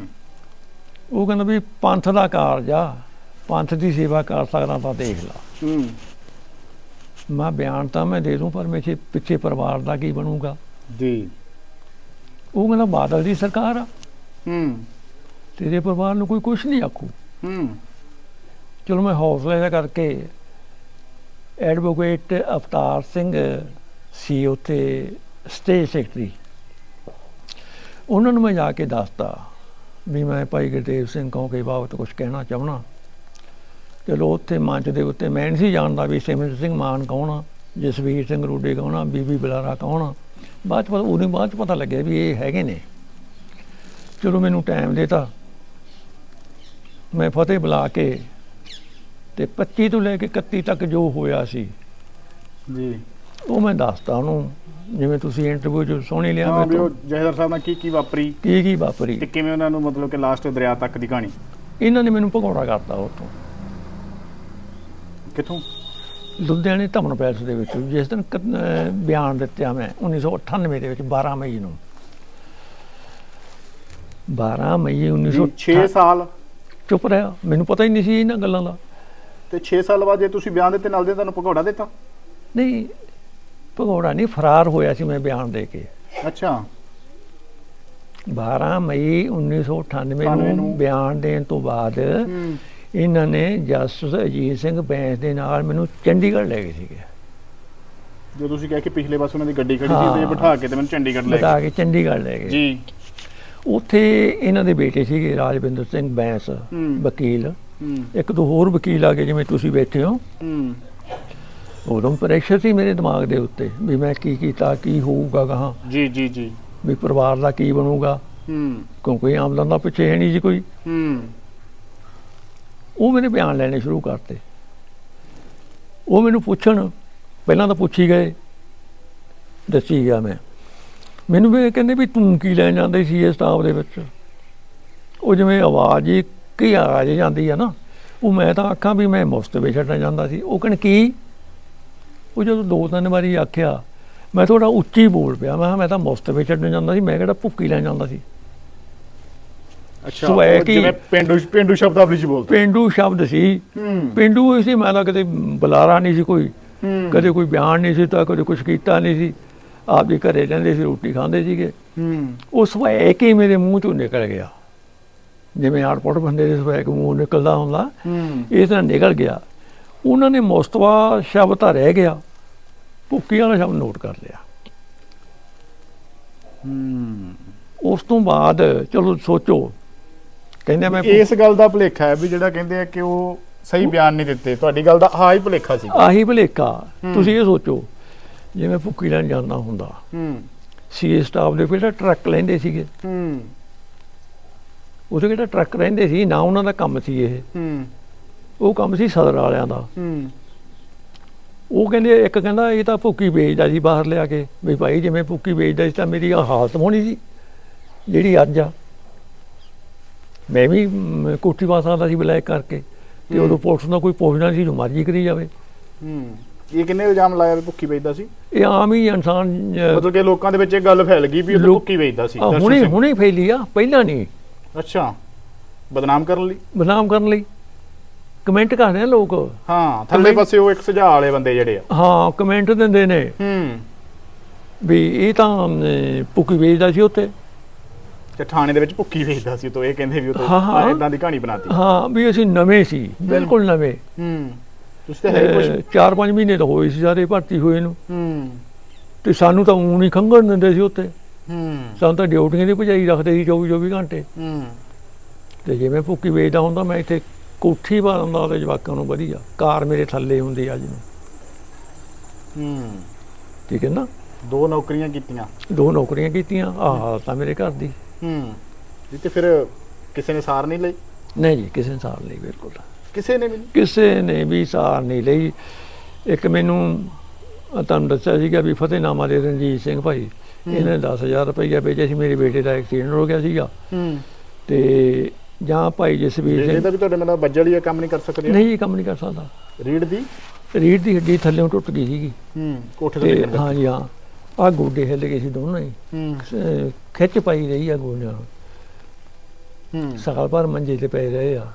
ਉਹ ਕਹਿੰਦਾ ਵੀ ਪੰਥ ਦਾ ਕਾਰਜ ਆ। ਪੰਥ ਦੀ ਸੇਵਾ ਕਰ ਸਕਦਾ ਤਾਂ ਦੇਖ ਲਾ। ਹੂੰ। ਮੈਂ ਬਿਆਨ ਤਾਂ ਮੈਂ ਦੇ ਦੂੰ ਪਰ ਮੇਰੇ ਪਿੱਛੇ ਪਰਿਵਾਰ ਦਾ ਕੀ ਬਣੂਗਾ? ਜੀ। ਉਹ ਕਹਿੰਦਾ ਬਾਦਲ ਦੀ ਸਰਕਾਰ ਆ। ਹੂੰ। ਤੇਰੇ ਪਰਿਵਾਰ ਨੂੰ ਕੋਈ ਕੁਝ ਨਹੀਂ ਆਖੂ। ਹੂੰ। ਚਲੋ ਮੈਂ ਹੌਸਲੇ ਦਾ ਕਰਕੇ ਐਡਵੋਕੇਟ ਅਵਤਾਰ ਸਿੰਘ ਸੀ ਉੱਥੇ ਸਟੇਟ ਸੈਕਟਰੀ। ਉਹਨਾਂ ਨੂੰ ਮੈਂ ਜਾ ਕੇ ਦੱਸਤਾ ਵੀ ਮੈਂ ਭਾਈ ਗੁਰਦੇਵ ਸਿੰਘ ਕਹੋਗੇ ਬਾਬਤ ਕੁਝ ਕਹਿਣਾ ਚਾਹਣਾ ਚਲੋ ਉੱਥੇ ਮੰਚ ਦੇ ਉੱਤੇ ਮੈਂ ਨਹੀਂ ਸੀ ਜਾਣਦਾ ਵੀ ਸਿਮਰਨ ਸਿੰਘ ਮਾਨ ਕੌਣ ਆ ਜਸਵੀਰ ਸਿੰਘ ਰੂਡੇ ਕੌਣ ਆ ਬੀਬੀ ਬਲਾਰਾ ਕੌਣ ਆ। ਬਾਅਦ ਚ ਉਹਦੇ ਬਾਅਦ ਚ ਪਤਾ ਲੱਗਿਆ ਵੀ ਇਹ ਹੈਗੇ ਨੇ। ਚਲੋ ਮੈਨੂੰ ਟਾਈਮ ਦੇਤਾ। ਮੈਂ ਫਤਿਹ ਬੁਲਾ ਕੇ ਤੇ 25 ਤੋਂ ਲੈ ਕੇ 31 ਤੱਕ ਜੋ ਹੋਇਆ ਸੀ ਜੀ। ਉਹ ਮੈਂ ਦੱਸਤਾ ਉਹਨੂੰ। ਜਿਵੇਂ ਤੁਸੀਂ ਇੰਟਰਵਿਊ ਚ ਸੁਣੀ ਲਿਆ ਉਹ ਤੋਂ ਜਹਦਰ ਸਾਹਿਬ ਨਾਲ ਕੀ ਕੀ ਵਾਪਰੀ? ਕੀ ਕੀ ਵਾਪਰੀ? ਤੇ ਕਿਵੇਂ ਉਹਨਾਂ ਨੂੰ ਮਤਲਬ ਕਿ ਲਾਸਟ ਦਰਿਆ ਤੱਕ ਦੀ ਕਹਾਣੀ? ਇਹਨਾਂ ਨੇ ਮੈਨੂੰ ਭਗੌੜਾ ਕਰਤਾ ਉੱਥੋਂ। ਕਿੱਥੋਂ? ਲੁਧਿਆਣੇ ਧਮਨ ਪੈਲਸ ਦੇ ਵਿੱਚ। ਜਿਸ ਦਿਨ ਕ- ਬਿਆਨ ਦਿੱਤਾ ਮੈਂ 1998 ਦੇ ਵਿੱਚ 12 ਮਈ ਨੂੰ। 12 ਮਈ 6 1908 ਸਾਲ। ਚੁੱਪ ਰਿਹਾ। ਮੈਨੂੰ ਪਤਾ ਹੀ ਨਹੀਂ ਸੀ ਇਹਨਾਂ ਗੱਲਾਂ ਦਾ। ਤੇ 6 ਸਾਲ ਬਾਅਦ ਜੇ ਤੁਸੀਂ ਬਿਆਨ ਦਿੱਤੇ ਨਾਲ ਦੇ ਤੁਹਾਨੂੰ ਭਗੌੜਾ ਦਿੱਤਾ? ਨਹੀਂ ਭਗੌੜਾ ਨਹੀਂ ਫਰਾਰ ਹੋਇਆ ਸੀ ਮੈਂ ਬਿਆਨ ਦੇ ਕੇ। ਅੱਛਾ। 12 ਮਈ 1998 ਨੂੰ ਨੂੰ। ਬਿਆਨ ਦੇਣ ਤੋਂ ਬਾਅਦ ਹੂੰ। ਇਹਨਾਂ ਨੇ ਜਸਟਿਸ ਅਜੀਤ ਸਿੰਘ ਬੈਂਸ ਦੇ ਨਾਲ ਮੈਨੂੰ ਚੰਡੀਗੜ੍ਹ ਲੈ ਗਏ ਸੀਗੇ। ਜੋ ਤੁਸੀਂ ਕਹਿ ਕੇ ਪਿਛਲੇ ਪਾਸੇ ਉਹਨਾਂ ਦੀ ਗੱਡੀ ਖੜੀ ਸੀ। ਤੇ ਬਿਠਾ ਕੇ ਤੇ ਮੈਨੂੰ ਚੰਡੀਗੜ੍ਹ ਲੈ ਬਤਾ ਕੇ ਚੰਡੀਗੜ੍ਹ ਲੈ ਗਏ। ਗਏ ਜੀ। ਉੱਥੇ ਇਹਨਾਂ ਦੇ ਬੇਟੇ ਸੀਗੇ ਰਾਜਵਿੰਦਰ ਸਿੰਘ ਬੈਂਸ। ਵਕੀਲ। ਇੱਕ ਦੋ ਹੋਰ ਵਕੀਲ ਆ ਗਏ ਜਿਵੇਂ ਤੁਸੀਂ ਬੈਠੇ ਹੋ। ਹੂੰ। ਉਦੋਂ ਪ੍ਰੈਸ਼ਰ ਸੀ ਮੇਰੇ ਦਿਮਾਗ ਦੇ ਉੱਤੇ ਵੀ ਮੈਂ ਕੀ ਕੀਤਾ ਕੀ ਹੋਊਗਾ ਗਾਹਾਂ। ਜੀ ਜੀ ਜੀ। ਵੀ ਪਰਿਵਾਰ ਦਾ ਕੀ ਬਣੂਗਾ। ਹੂੰ। ਕਿਉਂਕਿ ਆਮਦਨ ਦਾ ਪਿੱਛੇ ਹੈ ਨਹੀਂ ਜੀ ਕੋਈ। ਹੂੰ। ਉਹ ਮੇਰੇ ਬਿਆਨ ਲੈਣੇ ਸ਼ੁਰੂ ਕਰਤੇ। ਉਹ ਮੈਨੂੰ ਪੁੱਛਣ, ਪਹਿਲਾਂ ਤਾਂ ਪੁੱਛੀ ਗਏ, ਦੱਸੀ ਗਿਆ ਮੈਂ। ਮੈਨੂੰ ਵੀ ਇਹ ਕਹਿੰਦੇ ਵੀ ਤੂੰ ਕੀ ਲੈਣ ਜਾਂਦੇ ਸੀ ਇਸ ਸਟਾਫ ਦੇ ਵਿੱਚ? ਉਹ ਜਿਵੇਂ ਆਵਾਜ਼ ਹੀ ਕੀ ਆ ਜੇ ਜਾਂਦੀ ਆ ਨਾ। ਉਹ ਮੈਂ ਤਾਂ ਆਖਾਂ ਵੀ ਮੈਂ ਮੁਫਤ ਵਿੱਚ ਛੱਡਣ ਜਾਂਦਾ ਸੀ। ਉਹ ਕਹਿਣ, ਕੀ? ਉਹ ਜਦੋਂ ਦੋ ਤਿੰਨ ਵਾਰੀ ਆਖਿਆ, ਮੈਂ ਥੋੜਾ ਉੱਚੀ ਬੋਲ ਪਿਆ। ਮੈਂ ਕਿਹਾ, ਮੈਂ ਤਾਂ ਮੁਫਤ ਵਿੱਚ ਛੱਡਣ ਜਾਂਦਾ ਸੀ, ਮੈਂ ਕਿਹੜਾ ਭੁੱਕੀ ਲੈਣ ਜਾਂਦਾ ਸੀ? ਅੱਛਾ ਸੋ ਇਹ ਉਹ ਕਿ- ਜਿਵੇਂ ਪਿੰਡੂ ਪਿੰਡੂ ਸ਼ਬਦਾਵਲੀ ਚ ਬੋਲਦੇ। ਪੇਂਡੂ ਸ਼ਬਦ ਸੀ। ਹੂੰ। ਪਿੰਡੂ ਹੋਈ ਸੀ ਮੈਂ ਤਾਂ ਕਦੇ ਬੁਲਾਰਾ ਨਹੀਂ ਸੀ ਕੋਈ। ਹੂੰ। ਕਦੇ ਕੋਈ ਬਿਆਨ ਨਹੀਂ ਸੀ ਤਾਂ ਕਦੇ ਕੁਝ ਕੀਤਾ ਨਹੀਂ ਸੀ। ਆਪ ਦੇ ਘਰੇ ਰਹਿੰਦੇ ਸੀ ਰੋਟੀ ਖਾਂਦੇ ਸੀਗੇ। ਹੂੰ। ਉਹ ਸਵੈਕ ਹੀ ਮੇਰੇ ਮੂੰਹ ਚੋਂ ਨਿਕਲ ਗਿਆ। ਜਿਵੇਂ ਆੜਪੋਟ ਬੰਦੇ ਦੇ ਸਵੈਕ ਮੂੰਹ ਨਿਕਲਦਾ ਹੁੰਦਾ ਹੂੰ। ਇਹ ਤਾਂ ਨਿਕਲ ਗਿਆ। ਉਹਨਾਂ ਨੇ ਮੁਸਤਫਾ ਸ਼ਬਦ ਤਾਂ ਰਹਿ ਗਿਆ। ਭੁੱਕੀ ਵਾਲਾ ਸ਼ਬਦ ਨੋਟ ਕਰ ਲਿਆ। ਹੂੰ। ਉਸ ਤੋਂ ਬਾਅਦ ਚਲੋ ਸੋਚੋ ਕਹਿੰਦੇ ਮੈਂ ਇਸ ਗੱਲ ਦਾ ਭੁਲੇਖਾ ਹੈ ਵੀ ਜਿਹੜਾ ਕਹਿੰਦੇ ਆ ਕਿ ਉਹ ਸਹੀ ਬਿਆਨ ਨਹੀਂ ਦਿੱਤੇ। ਤੁਹਾਡੀ ਗੱਲ ਦਾ ਹਾਂ ਹੀ ਭੁਲੇਖਾ ਸੀ। ਆਹੀ ਭਲੇਖਾ। ਤੁਸੀਂ ਇਹ ਸੋਚੋ ਜਿਵੇਂ ਭੁੱਕੀ ਲੈਣ ਜਾਂਦਾ ਹੁੰਦਾ। ਹੂੰ। ਸੀ ਸਟਾਫ ਦੇ ਫਿਰ ਟਰੱਕ ਲੈਂਦੇ ਸੀਗੇ? ਹੂੰ। ਉਹਦੇ ਕਿਹੜਾ ਟਰੱਕ ਰਹਿੰਦੇ ਸੀ? ਨਾ ਉਹਨਾਂ ਦਾ ਕੰਮ ਸੀ ਇਹ। ਹੂੰ। ਉਹ ਕੰਮ ਸੀ ਸਦਰ ਵਾਲਿਆਂ ਦਾ। ਹੂੰ। ਉਹ ਕਹਿੰਦੇ ਇੱਕ ਕਹਿੰਦਾ ਇਹ ਤਾਂ ਭੁੱਕੀ ਵੇਚਦਾ ਸੀ ਬਾਹਰ ਲਿਆ ਕੇ। ਵੀ ਭਾਈ ਜਿਵੇਂ ਭੁੱਕੀ ਵੇਚਦਾ ਸੀ ਤਾਂ ਮੇਰੀ ਆਹ ਹਾਲਤ ਹੋਣੀ ਸੀ ਜਿਹੜੀ ਅੱਜ ਆ। ਮੈਂ ਵੀ ਕੋਠੀ ਪਾ ਸਕਦਾ ਸੀ ਬਲੈਕ ਕਰਕੇ। ਤੇ। ਉਦੋਂ ਪੁਲਿਸ ਦਾ ਕੋਈ ਪੁੱਛਣਾ ਸੀ ਜੋ ਮਰਜ਼ੀ ਕਰੀ ਜਾਵੇ। ਹੂੰ। ਇਹ ਕਿੰਨੇ ਇਲਜ਼ਾਮ ਲਾਇਆ ਵੀ ਭੁੱਕੀ ਵੇਚਦਾ ਸੀ? ਇਹ ਆਮ ਹੀ ਇਨਸਾਨ ਮਤਲਬ ਕਿ ਲੋਕਾਂ ਦੇ ਵਿੱਚ ਇਹ ਗੱਲ ਫੈਲ ਗਈ ਵੀ ਉਹ ਭੁੱਕੀ ਵੇਚਦਾ ਸੀ ਹੁਣੇ। ਹੁਣੇ ਫੈਲੀ ਆ ਪਹਿਲਾਂ ਨਹੀਂ ਅੱਛਾ। ਬਦਨਾਮ ਕਰਨ ਲਈ? ਬਦਨਾਮ ਕਰਨ ਲਈ। ਕਮੈਂਟ ਕਰਦੇ ਆ ਲੋਕ। ਹਾਂ ਥੱਲੇ ਪਾਸੇ ਉਹ ਇੱਕ ਸੁਝਾਅ ਵਾਲੇ ਬੰਦੇ ਜਿਹੜੇ ਆ। ਹਾਂ ਕਮੈਂਟ ਦਿੰਦੇ ਨੇ। ਹੂੰ। ਵੀ ਇਹ ਤਾਂ ਭੁੱਕੀ ਵੇਚਦਾ ਸੀ ਉੱਥੇ। ਤੇ ਥਾਣੇ ਦੇ ਵਿੱਚ ਭੁੱਕੀ ਵੇਚਦਾ ਸੀ ਤੋਂ ਇਹ ਕਹਿੰਦੇ ਵੀ ਉਹ ਹਾਂ, ਹਾਂ। ਇਦਾਂ ਦੀ ਕਹਾਣੀ ਬਣਾਤੀ। ਹਾਂ ਵੀ ਅਸੀਂ ਨਵੇਂ ਸੀ ਬਿਲਕੁਲ ਨਵੇਂ। ਹੂੰ। ਤੁਸੀਂ ਤਾਂ ਹੈ ਚਾਰ ਪੰਜ ਮਹੀਨੇ ਤਾਂ ਹੋਏ ਸੀ ਸਾਰੇ ਭਰਤੀ ਹੋਏ ਨੂੰ। ਹੂੰ। ਤੇ ਸਾਨੂੰ ਤਾਂ ਊਂ ਨਹੀਂ ਖੰਗਣ ਦਿੰਦੇ ਸੀ ਉੱਥੇ। ਹੂੰ। ਸਾਨੂੰ ਤਾਂ ਡਿਊਟੀਆਂ ਦੀ ਭਜਾਈ ਰੱਖਦੇ ਸੀ 24 24 ਘੰਟੇ। ਹੂੰ। ਤੇ ਜਿਵੇਂ ਭੁੱਕੀ ਵੇਚਦਾ ਹੁੰਦਾ ਮੈਂ ਇੱਥੇ ਕੋਠੀ ਪਾ ਦਿੰਦਾ ਉਹਦੇ ਜਵਾਕਾਂ ਨੂੰ ਵਧੀਆ। ਕਾਰ ਮੇਰੇ ਥੱਲੇ ਹੁੰਦੀ ਅੱਜ ਨੂੰ ਹੂੰ। ਠੀਕ ਹੈ ਨਾ? ਦੋ ਨੌਕਰੀਆਂ ਕੀਤੀਆਂ। ਦੋ ਨੌਕਰੀਆਂ ਕੀਤੀਆਂ। ਆਹ ਹਾਲਤ ਆ ਮੇਰੇ ਘਰ ਦੀ। ਹੂੰ। ਜੀ ਤੇ ਫਿਰ ਕਿਸੇ ਨੇ ਸਾਰ ਨਹੀਂ ਲਈ? ਨਹੀਂ ਜੀ ਕਿਸੇ ਨੇ ਸਾਰ ਲਈ ਬਿਲਕੁਲ। ਕਿਸੇ ਨੇ ਵੀ ਨਹੀਂ? ਕਿਸੇ ਨੇ ਵੀ ਸਾਰ ਨਹੀਂ ਲਈ। ਇੱਕ ਮੈਨੂੰ ਤੁਹਾਨੂੰ ਦੱਸਿਆ ਸੀਗਾ ਵੀ ਫਤਿਹਨਾਮਾ ਦੇ ਰਣਜੀਤ ਸਿੰਘ ਭਾਈ ਇਹਨੇ 10000 ਰੁਪਈਆ ਭੇਜਿਆ ਸੀ ਮੇਰੇ ਬੇਟੇ ਦਾ ਐਕਸੀਡੈਂਟ ਹੋ ਗਿਆ ਸੀਗਾ। ਹੂੰ। ਤੇ ਜਾਂ ਭਾਈ ਜਸਵੀਰ ਸਿੰਘ ਤਾਂ ਵੀ ਤੁਹਾਡੇ ਨਾਲ ਬੱਜਲ ਹੀ ਕੰਮ ਨਹੀਂ ਕਰ ਸਕਦੇ ਨਹੀਂ ਕੰਮ ਨਹੀਂ ਕਰ ਸਕਦਾ। ਰੀੜ ਦੀ? ਰੀੜ ਦੀ ਹੱਡੀ ਥੱਲੇੋਂ ਟੁੱਟ ਗਈ ਸੀਗੀ। ਹੂੰ ਕੋਠੇ ਤੋਂ ਹਾਂ ਜੀ ਹਾਂ। ਆ ਗੋਡੇ ਹਿੱਲ ਗਏ ਸੀ ਦੋਨੋਂ ਹੀ। ਅਹ ਖਿੱਚ ਪਾਈ ਰਹੀ ਆ ਗੋਡਿਆਂ ਨੂੰ। ਹੂੰ। ਸਾਲ ਭਰ ਮੰਜੇ ਤੇ ਪਏ ਰਹੇ ਆ।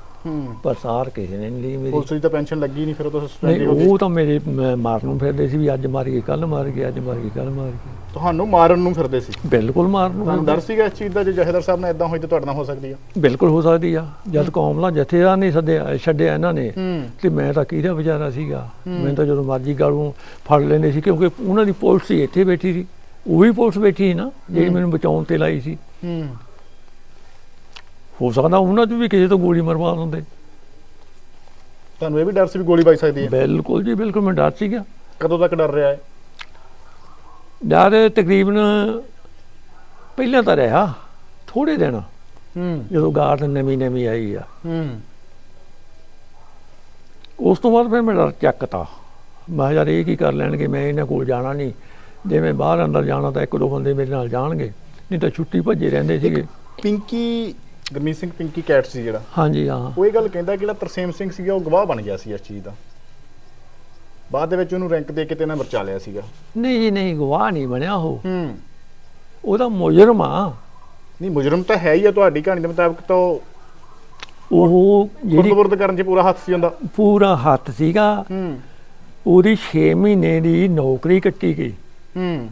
ਪਰ ਸਾਰ ਕਿਸੇ ਨੇ ਨਹੀਂ ਲਈ ਮੇਰੀ। ਪੁਲਿਸ ਦੀ ਤਾਂ ਪੈਨਸ਼ਨ ਲੱਗੀ ਨਹੀਂ ਫਿਰ ਉਹ ਤਾਂ ਸਸਪੈਂਡ ਨਹੀਂ ਹੋ ਗਈ। ਉਹ ਤਾਂ ਮੇਰੇ ਮ- ਮਾਰਨ ਨੂੰ ਫਿਰਦੇ ਸੀ ਵੀ ਅੱਜ ਮਾਰ ਗਏ ਕੱਲ ਮਾਰ ਗਏ ਅੱਜ ਮਾਰ ਗਏ ਕੱਲ ਮਾਰ ਗਏ ਤੁਹਾਨੂੰ ਮਾਰਨ ਨੂੰ ਫਿਰਦੇ ਸੀ? ਬਿਲਕੁਲ ਮਾਰਨ ਨੂੰ ਤੁਹਾਨੂੰ। ਡਰ ਸੀਗਾ ਇਸ ਚੀਜ਼ ਦਾ ਜੇ ਜਹੇਦਾਰ ਸਾਹਿਬ ਨਾਲ ਇਦਾਂ ਹੋਈ ਤਾਂ ਤੁਹਾਡੇ ਨਾਲ ਹੋ ਸਕਦੀ ਆ? ਬਿਲਕੁਲ ਹੋ ਸਕਦੀ ਆ। ਜਦ ਕੌਮ ਦਾ ਜਥੇਦਾਰ ਨਹੀਂ ਸੱਦਿਆ ਛੱਡਿਆ ਇਹਨਾਂ ਨੇ ਤੇ ਮੈਂ ਤਾਂ ਕਿਹਦਾ ਵਿਚਾਰਾ ਸੀਗਾ? ਮੈਂ ਤਾਂ ਜਦੋਂ ਮਰਜ਼ੀ ਗਾਲੂ ਫੜ ਲੈਂਦੇ ਸੀ ਕਿਉਂਕਿ ਉਹਨਾਂ ਦੀ ਪੁਲਿਸ ਸੀ ਇੱਥੇ ਬੈਠੀ ਸੀ। ਉਹ ਵੀ ਪੁਲਿਸ ਬੈਠੀ ਸੀ ਨਾ ਜਿਹੜੀ ਮੈਨੂੰ ਬਚਾਉਣ ਤੇ ਲਾਈ ਸੀ। ਹੂੰ ਸਕਦਾ ਉਹਨਾਂ 'ਚ ਵੀ ਕਿਸੇ ਤੋਂ ਗੋਲੀ ਮਰਵਾ ਦਿੰਦੇ ਤੁਹਾਨੂੰ ਇਹ ਵੀ ਡਰ ਸੀ ਵੀ ਗੋਲੀ ਵੱਜ ਸਕਦੀ ਹੈ? ਬਿਲਕੁਲ ਜੀ ਬਿਲਕੁਲ ਮੈਂ ਡਰ ਸੀਗਾ। ਕਦੋਂ ਤੱਕ ਡਰ ਰਿਹਾ ਹੈ ਡਰ ਤਕਰੀਬਨ ਪਹਿਲਾਂ ਤਾਂ ਰਿਹਾ ਥੋੜੇ ਦਿਨ। ਹੂੰ। ਜਦੋਂ ਗਾਰਡ ਨਵੀਂ ਨਵੀਂ ਆਈ ਆ। ਹੂੰ। ਉਸ ਤੋਂ ਬਾਅਦ ਫਿਰ ਮੈਂ ਡਰ ਚੱਕਤਾ। ਮੈਂ ਯਾਰ ਇਹ ਕੀ ਕਰ ਲੈਣਗੇ ਮੈਂ ਇਹਨਾਂ ਕੋਲ ਜਾਣਾ ਨਹੀਂ। ਜੇ ਮੈਂ ਬਾਹਰ ਅੰਦਰ ਜਾਣਾ ਤਾਂ ਇੱਕ ਦੋ ਬੰਦੇ ਮੇਰੇ ਨਾਲ ਜਾਣਗੇ ਨਹੀਂ ਤਾਂ ਛੁੱਟੀ ਭੱਜੇ ਰਹਿੰਦੇ ਸੀਗੇ। ਪਿੰਕੀ ਗਰਮੀਤ ਸਿੰਘ ਪਿੰਕੀ ਕੈਟ ਸੀ ਜਿਹੜਾ। ਹਾਂਜੀ ਹਾਂ। ਉਹ ਇਹ ਗੱਲ ਕਹਿੰਦਾ ਕਿ ਜਿਹੜਾ ਤਰਸੇਮ ਸਿੰਘ ਸੀਗਾ ਉਹ ਗਵਾਹ ਬਣ ਗਿਆ ਸੀ ਇਸ ਚੀਜ਼ ਦਾ। ਬਾਅਦ ਦੇ ਵਿੱਚ ਉਹਨੂੰ ਰੈਂਕ ਦੇ ਕੇ ਤੇ ਇਹਨਾਂ ਬਚਾ ਲਿਆ ਸੀਗਾ। ਨਹੀਂ ਜੀ ਨਹੀਂ ਗਵਾਹ ਨਹੀਂ ਬਣਿਆ ਉਹ। ਹੂੰ। ਉਹਦਾ ਮੁਜਰਮ ਆ। ਨਹੀਂ ਮੁਜਰਮ ਤਾਂ ਹੈ ਹੀ ਆ ਤੁਹਾਡੀ ਕਹਾਣੀ ਦੇ ਮੁਤਾਬਕ ਤਾਂ ਉਹ ਉਹ ਜਿਹੜੀ ਖੁਰਦ-ਬੁਰਦ ਕਰਨ 'ਚ ਪੂਰਾ ਹੱਥ ਸੀ ਹੁੰਦਾ ਪੂਰਾ ਹੱਥ ਸੀਗਾ। ਹੂੰ। ਉਹਦੀ 6 ਮਹੀਨੇ ਦੀ ਨੌਕਰੀ ਕੱਟੀ ਗਈ। ਹੂੰ।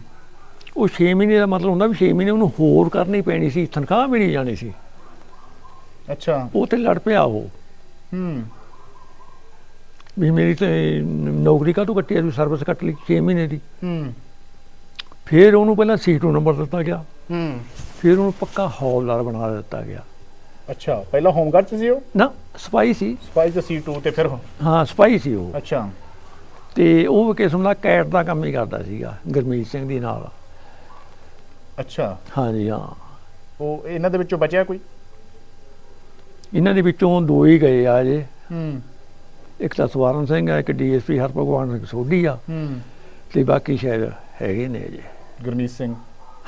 ਉਹ 6 ਮਹੀਨੇ ਦਾ ਮਤਲਬ ਹੁੰਦਾ ਵੀ 6 ਮਹੀਨੇ ਉਹਨੂੰ ਹੋਰ ਕਰਨੀ ਪੈਣੀ ਸੀ ਤਨਖਾਹ ਨਹੀਂ ਜਾਣੀ ਸੀ। ਅੱਛਾ। ਉਹ ਤੇ ਲੜ ਪਿਆ ਉਹ। ਹੂੰ। ਵੀ ਮੇਰੀ ਤੇ ਨੌਕਰੀ ਕਾਹਤੋਂ ਕੱਟੀ ਤੂੰ ਸਰਵਿਸ ਕੱਟ ਲਈ 6 ਮਹੀਨੇ ਦੀ। ਹੂੰ। ਫਿਰ ਉਹਨੂੰ ਪਹਿਲਾਂ ਸੀਟੂ ਨੰਬਰ ਦਿੱਤਾ ਗਿਆ। ਹੂੰ। ਫਿਰ ਉਹਨੂੰ ਪੱਕਾ ਹੌਲਦਾਰ ਬਣਾ ਦਿੱਤਾ ਗਿਆ। ਅੱਛਾ ਪਹਿਲਾਂ ਹੋਮਗਾਰਡ 'ਚ ਸੀ ਉਹ? ਨਾ ਸਪਾਈ ਸੀ। ਸਪਾਈ ਤੇ ਸੀ 2 ਤੇ ਫਿਰ ਹੋ- ਸਪਾਈ ਸੀ ਉਹ। ਅੱਛਾ। ਤੇ ਉਹ ਕਿਸਮ ਦਾ ਕੈਟ ਦਾ ਕੰਮ ਹੀ ਕਰਦਾ ਸੀਗਾ ਗੁਰਮੀਤ ਸਿੰਘ ਦੀ ਨਾਲ। ਅੱਛਾ। ਹਾਂਜੀ ਹਾਂ। ਉਹ ਇਹਨਾਂ ਦੇ ਵਿੱਚੋਂ ਬਚਿਆ ਕੋਈ? ਇਹਨਾਂ ਦੇ ਵਿੱਚੋਂ ਦੋ ਹੀ ਗਏ ਆ ਜੇ। ਹੂੰ। ਇੱਕ ਤਾਂ ਸਵਾਰਨ ਸਿੰਘ ਆ ਇੱਕ ਡੀਐਸਪੀ ਹਰਭਗਵਾਨ ਸਿੰਘ ਸੋਢੀ ਆ। ਹੂੰ। ਤੇ ਬਾਕੀ ਸ਼ਾਇਦ ਹੈਗੇ ਨੇ ਜੇ। ਗੁਰਮੀਤ ਸਿੰਘ।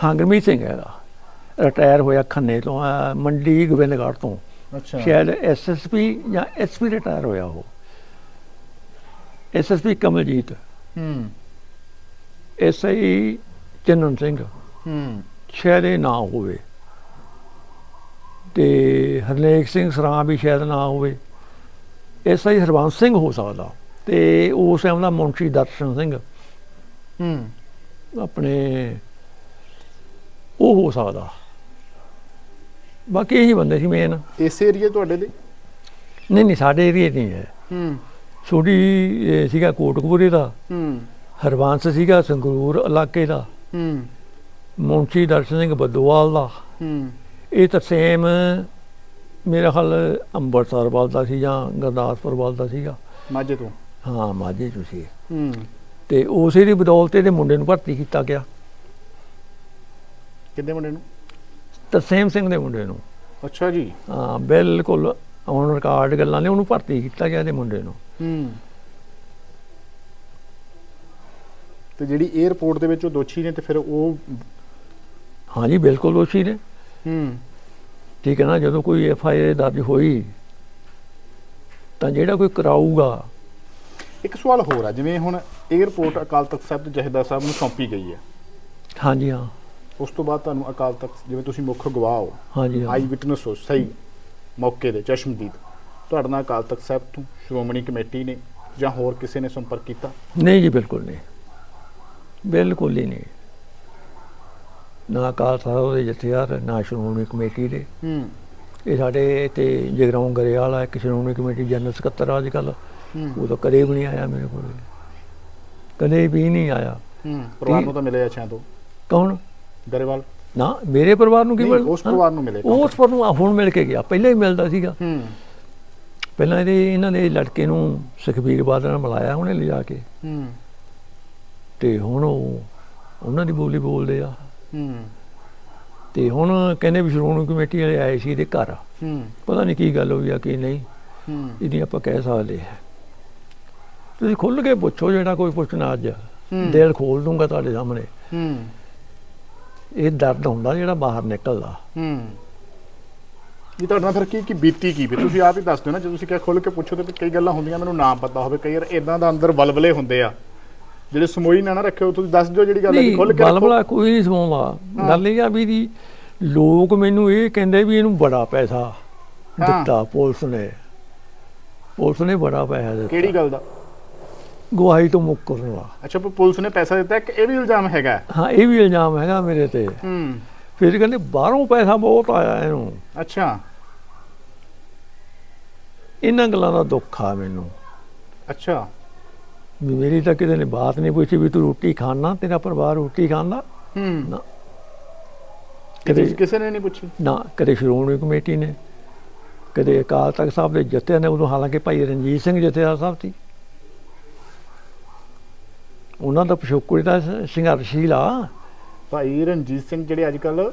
ਹਾਂ ਗੁਰਮੀਤ ਸਿੰਘ ਹੈਗਾ। ਰਿਟਾਇਰ ਹੋਇਆ ਖੰਨੇ ਤੋਂ ਮੰਡੀ ਗੋਬਿੰਦਗੜ੍ਹ ਤੋਂ। ਅੱਛਾ। ਸ਼ਾਇਦ ਐਸਐਸਪੀ ਜਾਂ ਐਸਪੀ ਰਿਟਾਇਰ ਹੋਇਆ ਉਹ। ਐਸਐਸਪੀ ਕਮਲਜੀਤ। ਹੂੰ। ਐਸਆਈ ਚੰਨਨ ਸਿੰਘ। ਹੂੰ। ਸ਼ਾਇਦ ਇਹ ਨਾ ਹੋਵੇ। ਤੇ ਹਰਨੇਕ ਸਿੰਘ ਸਰਾਂ ਵੀ ਸ਼ਾਇਦ ਨਾ ਹੋਵੇ। ਐਸਆਈ ਹਰਵੰਸ ਸਿੰਘ ਹੋ ਸਕਦਾ। ਤੇ ਉਸ ਟਾਈਮ ਦਾ ਮੁਨਸ਼ੀ ਦਰਸ਼ਨ ਸਿੰਘ ਹੂੰ। ਆਪਣੇ ਉਹ ਹੋ ਸਕਦਾ। ਬਾਕੀ ਇਹੀ ਬੰਦੇ ਸੀ ਮੇਨ ਇਸ ਏਰੀਏ ਤੁਹਾਡੇ ਦੇ ਨਹੀਂ ਨਹੀਂ ਸਾਡੇ ਏਰੀਏ ਨਹੀਂ ਹੈ। ਹੂੰ। ਛੋਟੀ ਇਹ ਸੀਗਾ ਕੋਟਕਪੂਰੇ ਦਾ। ਹੂੰ। ਹਰਵੰਸ ਸੀਗਾ ਸੰਗਰੂਰ ਇਲਾਕੇ ਦਾ। ਹੂੰ। ਮੁਨਸ਼ੀ ਦਰਸ਼ਨ ਸਿੰਘ ਬਦੋਵਾਲ ਦਾ। ਹੂੰ। ਇਹ ਤਰਸੇਮ ਮੇਰਾ ਹਾਲ ਅੰਮ੍ਰਿਤਸਰ ਵੱਲ ਦਾ ਸੀ ਜਾਂ ਗੁਰਦਾਸਪੁਰ ਵੱਲ ਦਾ ਸੀਗਾ। ਮਾਝੇ ਤੋਂ? ਹਾਂ ਮਾਝੇ ਚ ਸੀ। ਹੂੰ। ਤੇ ਉਸੇ ਦੀ ਬਦੌਲਤ ਇਹਦੇ ਮੁੰਡੇ ਨੂੰ ਭਰਤੀ ਕੀਤਾ ਗਿਆ। ਕਿੰਨੇ ਮੁੰਡੇ ਨੂੰ? ਤਰਸੇਮ ਸਿੰਘ ਦੇ ਮੁੰਡੇ ਨੂੰ। ਅੱਛਾ ਜੀ। ਹਾਂ ਬਿਲਕੁਲ ਔਨ ਰਿਕਾਰਡ ਗੱਲਾਂ ਨੇ ਉਹਨੂੰ ਭਰਤੀ ਕੀਤਾ ਗਿਆ ਇਹਦੇ ਮੁੰਡੇ ਨੂੰ। ਹੂੰ। ਤੇ ਜਿਹੜੀ 에어ਪੋਰਟ ਦੇ ਵਿੱਚ ਉਹ ਦੋਸ਼ੀ ਨੇ ਤੇ ਫਿਰ ਉਹ ਹਾਂਜੀ ਬਿਲਕੁਲ ਦੋਸ਼ੀ ਨੇ। ਹੂੰ। ਠੀਕ ਹੈ ਨਾ ਜਦੋਂ ਕੋਈ ਐਫ ਆਈ ਆਰ ਦਰਜ ਹੋਈ ਤਾਂ ਜਿਹੜਾ ਕੋਈ ਕਰਾਊਗਾ। ਇੱਕ ਸਵਾਲ ਹੋਰ ਆ ਜਿਵੇਂ ਹੁਣ 에어ਪੋਰਟ ਅਕਾਲ ਤਖਤ ਸਾਹਿਬ ਤੇ ਜਹੇਦਾਰ ਸਾਹਿਬ ਨੂੰ ਸੌਂਪੀ ਗਈ ਹੈ। ਹਾਂਜੀ ਹਾਂ। ਉਸ ਤੋਂ ਬਾਅਦ ਤੁਹਾਨੂੰ ਅਕਾਲ ਤਖਤ ਜਿਵੇਂ ਤੁਸੀਂ ਮੁੱਖ ਗਵਾਹ ਹੋ ਹਾਂਜੀ ਹਾਂ। ਆਈ ਵਿਟਨੈਸ ਹੋ ਸਹੀ ਮੌਕੇ ਦੇ ਚਸ਼ਮਦੀਦ। ਤੁਹਾਡੇ ਨਾਲ ਅਕਾਲ ਤਖਤ ਸਾਹਿਬ ਤੋਂ ਸ਼੍ਰੋਮਣੀ ਕਮੇਟੀ ਨੇ ਜਾਂ ਹੋਰ ਕਿਸੇ ਨੇ ਸੰਪਰਕ ਕੀਤਾ? ਨਹੀਂ ਜੀ ਬਿਲਕੁਲ ਨਹੀਂ। ਬਿਲਕੁਲ ਹੀ ਨਹੀਂ। ਨਾ ਅਕਾਲ ਸਾਹਿਬ ਦੇ ਜਥੇਦਾਰ ਨਾ ਸ਼੍ਰੋਮਣੀ ਕਮੇਟੀ ਦੇ। ਹੂੰ। ਇਹ ਸਾਡੇ ਤੇ ਜਗਰਾਉਂ ਗਰੇਵਾਲ ਆ ਇੱਕ ਸ਼੍ਰੋਮਣੀ ਕਮੇਟੀ ਜਨਰਲ ਸਕੱਤਰ ਆ ਅੱਜ ਕੱਲ ਉਹ ਤਾਂ ਕਦੇ ਵੀ ਨਹੀਂ ਆਇਆ ਮੇਰੇ ਕੋਲ। ਕਦੇ ਵੀ ਨਹੀਂ ਆਇਆ। ਹੂੰ। ਪਰਿਵਾਰ ਨੂੰ ਤਾਂ ਮਿਲੇ ਅੱਛਾ ਤੋਂ ਕੌਣ? ਗਰੇਵਾਲ। ਨਾ ਮੇਰੇ ਪਰਿਵਾਰ ਨੂੰ ਕੀ ਮਿਲ ਉਸ ਪਰਿਵਾਰ ਨੂੰ ਮਿਲੇ। ਉਸ ਪਰ ਨੂੰ ਆ ਹੁਣ ਮਿਲ ਕੇ ਗਿਆ। ਪਹਿਲਾਂ ਹੀ ਮਿਲਦਾ ਸੀਗਾ। ਹੂੰ। ਪਹਿਲਾਂ ਇਹਦੇ ਇਹਨਾਂ ਨੇ ਲੜਕੇ ਨੂੰ ਸੁਖਬੀਰ ਬਾਦਲ ਨਾਲ ਮਿਲਾਇਆ ਉਹਨੇ ਲਿਜਾ ਕੇ। ਹੂੰ। ਤੇ ਹੁਣ ਉਹ ਉਹਨਾਂ ਦੀ ਬੋਲੀ ਬੋਲਦੇ ਆ। ਹੂੰ। ਤੇ ਹੁਣ ਕਹਿੰਦੇ ਵੀ ਸ਼੍ਰੋਮਣੀ ਕਮੇਟੀ ਵਾਲੇ ਆਏ ਸੀ ਇਹਦੇ ਘਰ। ਹੂੰ। ਪਤਾ ਨਹੀਂ ਕੀ ਗੱਲ ਹੋਈ ਆ ਕੀ ਨਹੀਂ। ਹੂੰ। ਇਹਦੀ ਆਪਾਂ ਕਹਿ ਸਕਦੇ ਹਾਂ। ਤੁਸੀਂ ਖੁੱਲ ਕੇ ਪੁੱਛੋ ਜਿਹੜਾ ਕੋਈ ਪੁੱਛਣਾ ਅੱਜ। ਹੂੰ। ਦਿਲ ਖੋਲ ਦੂੰਗਾ ਤੁਹਾਡੇ ਸਾਹਮਣੇ। ਹੂੰ। ਇਹ ਦਰਦ ਹੁੰਦਾ ਜਿਹੜਾ ਬਾਹਰ ਨਿਕਲਦਾ। ਹੂੰ। ਇਹ ਤੁਹਾਡੇ ਫਿਰ ਕੀ ਕੀ ਬੀਤੀ ਕੀ? ਵੀ ਤੁਸੀਂ ਆਪ ਹੀ ਦੱਸ ਦਿਓ ਨਾ ਜੇ ਤੁਸੀਂ ਕਿਹਾ ਖੁੱਲ ਕੇ ਪੁੱਛੋ ਤੇ ਕਈ ਗੱਲਾਂ ਹੁੰਦੀਆਂ ਮੈਨੂੰ ਨਾ ਪਤਾ ਹੋਵੇ। ਕਈ ਵਾਰ ਇਦਾਂ ਦਾ ਅੰਦਰ ਬਲਬਲੇ ਹੁੰਦੇ ਆ। ਜਿਹੜੇ ਸਮੋਈ ਨਾ ਨਾ ਰੱਖਿਓ ਤੁਸੀਂ ਦੱਸ ਦਿਓ ਜਿਹੜੀ ਗੱਲ ਹੈ ਖੁੱਲ ਕੇ ਬਲਬਲਾ ਕੋਈ ਨਹੀਂ ਸਮਾਉਂਦਾ ਗੱਲ ਇਹ ਆ ਵੀ ਦੀ ਲੋਕ ਮੈਨੂੰ ਇਹ ਕਹਿੰਦੇ ਵੀ ਇਹਨੂੰ ਬੜਾ ਪੈਸਾ। ਦਿੱਤਾ ਪੁਲਿਸ ਨੇ। ਪੁਲਿਸ ਨੇ ਬੜਾ ਪੈਸਾ ਦਿੱਤਾ। ਕਿਹੜੀ ਗੱਲ ਦਾ? ਗਵਾਹੀ ਤੋਂ ਮੁੱਕਰਨ ਦਾ ਅੱਛਾ ਪਰ ਪੁਲਿਸ ਨੇ ਪੈਸਾ ਦਿੱਤਾ ਕਿ ਇਹ ਵੀ ਇਲਜ਼ਾਮ ਹੈਗਾ। ਹਾਂ ਇਹ ਵੀ ਇਲਜ਼ਾਮ ਹੈਗਾ ਮੇਰੇ ਤੇ। ਹੂੰ। ਫਿਰ ਕਹਿੰਦੇ ਬਾਹਰੋਂ ਪੈਸਾ ਬਹੁਤ ਆਇਆ ਇਹਨੂੰ। ਅੱਛਾ। ਇਹਨਾਂ ਗੱਲਾਂ ਦਾ ਦੁੱਖ ਆ ਮੈਨੂੰ। ਅੱਛਾ। ਮੇਰੀ ਤਾਂ ਕਿਤੇ ਨੇ ਬਾਤ ਨਹੀਂ ਪੁੱਛੀ ਵੀ ਤੂੰ ਰੋਟੀ ਖਾਣਾ ਤੇਰਾ ਪਰਿਵਾਰ ਰੋਟੀ ਖਾਂਦਾ? ਹੂੰ। ਨਾ। ਕਦੇ ਕਿਸੇ ਨੇ ਨਹੀਂ ਪੁੱਛੀ? ਨਾ ਕਦੇ ਸ਼੍ਰੋਮਣੀ ਕਮੇਟੀ ਨੇ ਕਦੇ ਅਕਾਲ ਤਖਤ ਸਾਹਿਬ ਦੇ ਜਥੇ ਨੇ ਉਦੋਂ ਹਾਲਾਂਕਿ ਭਾਈ ਰਣਜੀਤ ਸਿੰਘ ਜਥੇਦਾਰ ਸਾਹਿਬ ਸੀ। ਉਹਨਾਂ ਦਾ ਪਿਛੋਕੜ ਦਾ ਸੰਘਰਸ਼ੀਲ ਆ। ਭਾਈ ਰਣਜੀਤ ਸਿੰਘ ਜਿਹੜੇ ਅੱਜ ਕੱਲ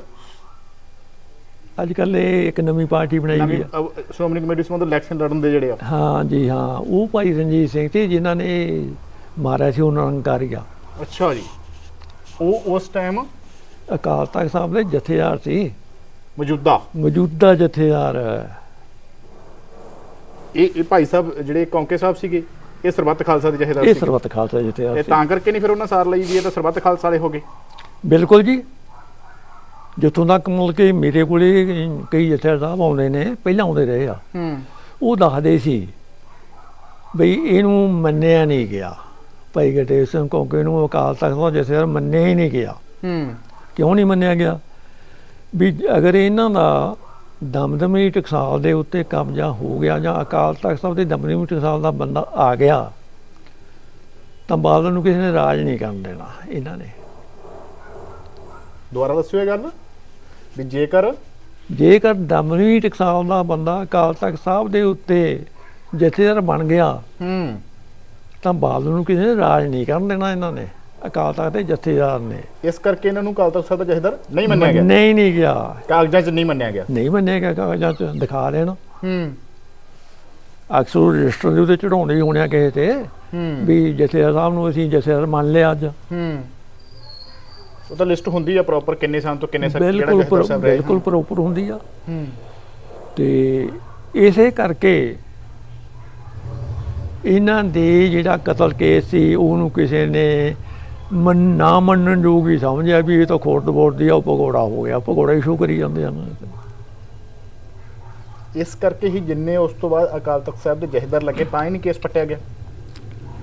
ਅੱਜ ਕੱਲ ਇਹ ਇੱਕ ਨਵੀਂ ਪਾਰਟੀ ਬਣਾਈ ਗਈ ਅਹ, ਸ਼੍ਰੋਮਣੀ ਕਮੇਟੀ ਸੰਬੰਧ ਇਲੈਕਸ਼ਨ ਲੜਨ ਦੇ ਜਿਹੜੇ ਆ। ਹਾਂ ਜੀ ਹਾਂ। ਉਹ ਭਾਈ ਰਣਜੀਤ ਸਿੰਘ ਸੀ ਜਿਨ੍ਹਾਂ ਨੇ ਮਾਰਿਆ ਸੀ ਉਹਨਾਂ ਨਿਰੰਕਾਰੀਆ ਅੱਛਾ ਜੀ। ਉਹ ਉਸ ਟਾਈਮ ਅਕਾਲ ਤਖਤ ਸਾਹਿਬ ਦੇ ਜਥੇਦਾਰ ਸੀ। ਮੌਜੂਦਾ। ਮੌਜੂਦਾ ਜਥੇਦਾਰ। ਇਹ ਇਹ ਭਾਈ ਸਾਹਿਬ ਜਿਹੜੇ ਕੌਂਕੇ ਸਾਹਿਬ ਸੀਗੇ ਇਹ ਸਰਬੱਤ ਖਾਲਸਾ ਦੇ ਜਹੇਦਾਰ ਇਹ ਸੀਗੇ। ਸਰਬੱਤ ਖਾਲਸਾ ਜਥੇਦਾਰ ਇਹ ਸੀ। ਤਾਂ ਕਰਕੇ ਨਹੀਂ ਫਿਰ ਉਹਨਾਂ ਸਾਰ ਲਈ ਵੀ ਇਹ ਤਾਂ ਸਰਬੱਤ ਖਾਲਸਾ ਵਾਲੇ ਹੋ ਗਏ? ਬਿਲਕੁਲ ਜੀ। ਜਿੱਥੋਂ ਤੱਕ ਮਤਲਬ ਕਿ ਮੇਰੇ ਕੋਲੇ ਕਈ ਜਥੇਦਾਰ ਸਾਹਿਬ ਆਉਂਦੇ ਨੇ ਪਹਿਲਾਂ ਆਉਂਦੇ ਰਹੇ ਆ। ਹੂੰ। ਉਹ ਦੱਸਦੇ ਸੀ ਬਈ ਇਹਨੂੰ ਮੰਨਿਆ ਨਹੀਂ ਗਿਆ। ਭਾਈ ਗਟੇਸ਼ ਸਿੰਘ ਕੋਕੇ ਨੂੰ ਅਕਾਲ ਤਖਤ ਦਾ ਜਥੇਦਾਰ ਮੰਨਿਆ ਹੀ ਨਹੀਂ ਗਿਆ। ਹੂੰ। ਕਿਉਂ ਨਹੀਂ ਮੰਨਿਆ ਗਿਆ? ਵੀ ਅਗਰ ਇਹਨਾਂ ਦਾ ਦਮਦਮੀ ਟਕਸਾਲ ਦੇ ਉੱਤੇ ਕਬਜ਼ਾ ਹੋ ਗਿਆ ਜਾਂ ਅਕਾਲ ਤਖਤ ਸਾਹਿਬ ਦੇ ਦਮਦਮੀ ਟਕਸਾਲ ਦਾ ਬੰਦਾ ਆ ਗਿਆ ਤਾਂ ਬਾਦਲ ਨੂੰ ਕਿਸੇ ਨੇ ਰਾਜ ਨਹੀਂ ਕਰਨ ਦੇਣਾ ਇਹਨਾਂ ਨੇ। ਦੁਬਾਰਾ ਦੱਸਿਓ ਇਹ ਗੱਲ ਵੀ ਜੇਕਰ ਜੇਕਰ ਦਮਦਮੀ ਟਕਸਾਲ ਦਾ ਬੰਦਾ ਅਕਾਲ ਤਖਤ ਸਾਹਿਬ ਦੇ ਉੱਤੇ ਜਥੇਦਾਰ ਬਣ ਗਿਆ ਹੂੰ। ਤਾਂ ਬਾਦਲ ਨੂੰ ਕਿਸੇ ਨੇ ਰਾਜ ਨਹੀਂ ਕਰਨ ਦੇਣਾ ਇਹਨਾਂ ਨੇ ਅਕਾਲ ਤਖਤ ਦੇ ਜਥੇਦਾਰ ਨੇ। ਇਸ ਕਰਕੇ ਇਹਨਾਂ ਨੂੰ ਕਾਲ ਤਖਤ ਸਾਹਿਬ ਦਾ ਜਹੇਦਾਰ ਨਹੀਂ ਮੰਨਿਆ ਗਿਆ। ਨਹੀਂ ਨਹੀਂ ਗਿਆ। ਕਾਗਜ਼ਾਂ 'ਚ ਨਹੀਂ ਮੰਨਿਆ ਗਿਆ। ਨਹੀਂ ਮੰਨਿਆ ਗਿਆ ਕਾਗਜ਼ਾਂ 'ਚ ਦਿਖਾ ਦੇਣ। ਹੂੰ। ਅਕਸਰ ਰਜਿਸਟਰ ਦੇ ਉੱਤੇ ਚੜਾਉਂਦੇ ਹੀ ਹੋਣਿਆ ਕਿਸੇ ਤੇ ਹੂੰ। ਵੀ ਜਥੇਦਾਰ ਸਾਹਿਬ ਨੂੰ ਅਸੀਂ ਜਥੇਦਾਰ ਮੰਨ ਲਿਆ ਅੱਜ। ਹੂੰ। ਉਹ ਤਾਂ ਲਿਸਟ ਹੁੰਦੀ ਆ ਪ੍ਰੋਪਰ ਕਿੰਨੇ ਸਾਲ ਤੋਂ ਕਿੰਨੇ ਸਾਲ ਬਿਲਕੁਲ ਜਥੇਦਾਰ ਸਾਹਿਬ ਰਹੇ ਬਿਲਕੁਲ ਪ੍ਰੋਪਰ ਹੁੰਦੀ ਆ। ਹੂੰ। ਤੇ ਇਸੇ ਕਰਕੇ ਇਹਨਾਂ ਦੇ ਜਿਹੜਾ ਕਤਲ ਕੇਸ ਸੀ ਉਹਨੂੰ ਕਿਸੇ ਨੇ ਮੰਨ ਨਾ ਮੰਨਣ ਯੋਗ ਹੀ ਸਮਝਿਆ ਵੀ ਇਹ ਤਾਂ ਖੋਟ ਬੋਟ ਦੀ ਆ ਉਹ ਹੋ ਗਿਆ ਭਗੌੜਾ ਇਸ਼ੂ ਕਰੀ ਜਾਂਦੇ ਹਨ ਇਸ ਕਰਕੇ ਹੀ ਜਿੰਨੇ ਉਸ ਤੋਂ ਬਾਅਦ ਅਕਾਲ ਤਖਤ ਸਾਹਿਬ ਦੇ ਜਹੇਦਾਰ ਲੱਗੇ ਤਾਂ ਹੀ ਨਹੀਂ ਕੇਸ ਪੱਟਿਆ ਗਿਆ।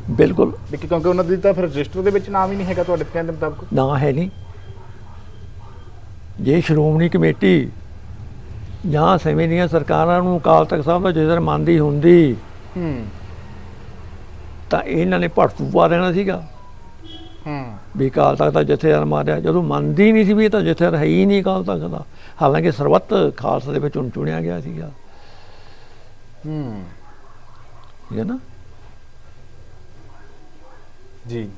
ਬਿਲਕੁਲ। ਵੀ ਕਿ- ਕਿਉਂਕਿ ਉਹਨਾਂ ਦੀ ਤਾਂ ਫਿਰ ਰਜਿਸਟਰ ਦੇ ਵਿੱਚ ਨਾਮ ਹੀ ਨਹੀਂ ਹੈਗਾ ਤੁਹਾਡੇ ਕਹਿਣ ਦੇ ਮੁਤਾਬਕ? ਨਾ ਹੈ ਨਹੀਂ। ਜੇ ਸ਼੍ਰੋਮਣੀ ਕਮੇਟੀ ਜਾਂ ਸਮੇਂ ਦੀਆਂ ਸਰਕਾਰਾਂ ਨੂੰ ਅਕਾਲ ਤਖਤ ਸਾਹਿਬ ਦਾ ਜਥੇਦਾਰ ਮੰਨਦੀ ਹੁੰਦੀ ਹੂੰ। ਤਾਂ ਇਹਨਾਂ ਨੇ ਭੜਕੂ ਪਾ ਦੇਣਾ ਸੀਗਾ। ਹੂੰ। ਵੀ ਅਕਾਲ ਤਖਤ ਦਾ ਜਥੇਦਾਰ ਮਾਰਿਆ। ਜਦੋਂ ਮੰਨਦੀ ਨਹੀਂ ਸੀ ਵੀ ਇਹ ਤਾਂ ਜਥੇਦਾਰ ਹੈ ਹੀ ਨਹੀਂ ਅਕਾਲ ਤਖਤ ਦਾ। ਹਾਲਾਂਕਿ ਸਰਬੱਤ ਖਾਲਸਾ ਦੇ ਵਿੱਚ ਚੁਣ ਚੁਣਿਆ ਗਿਆ ਸੀਗਾ। ਹੂੰ। ਠੀਕ ਹੈ ਨਾ? ਜੀ।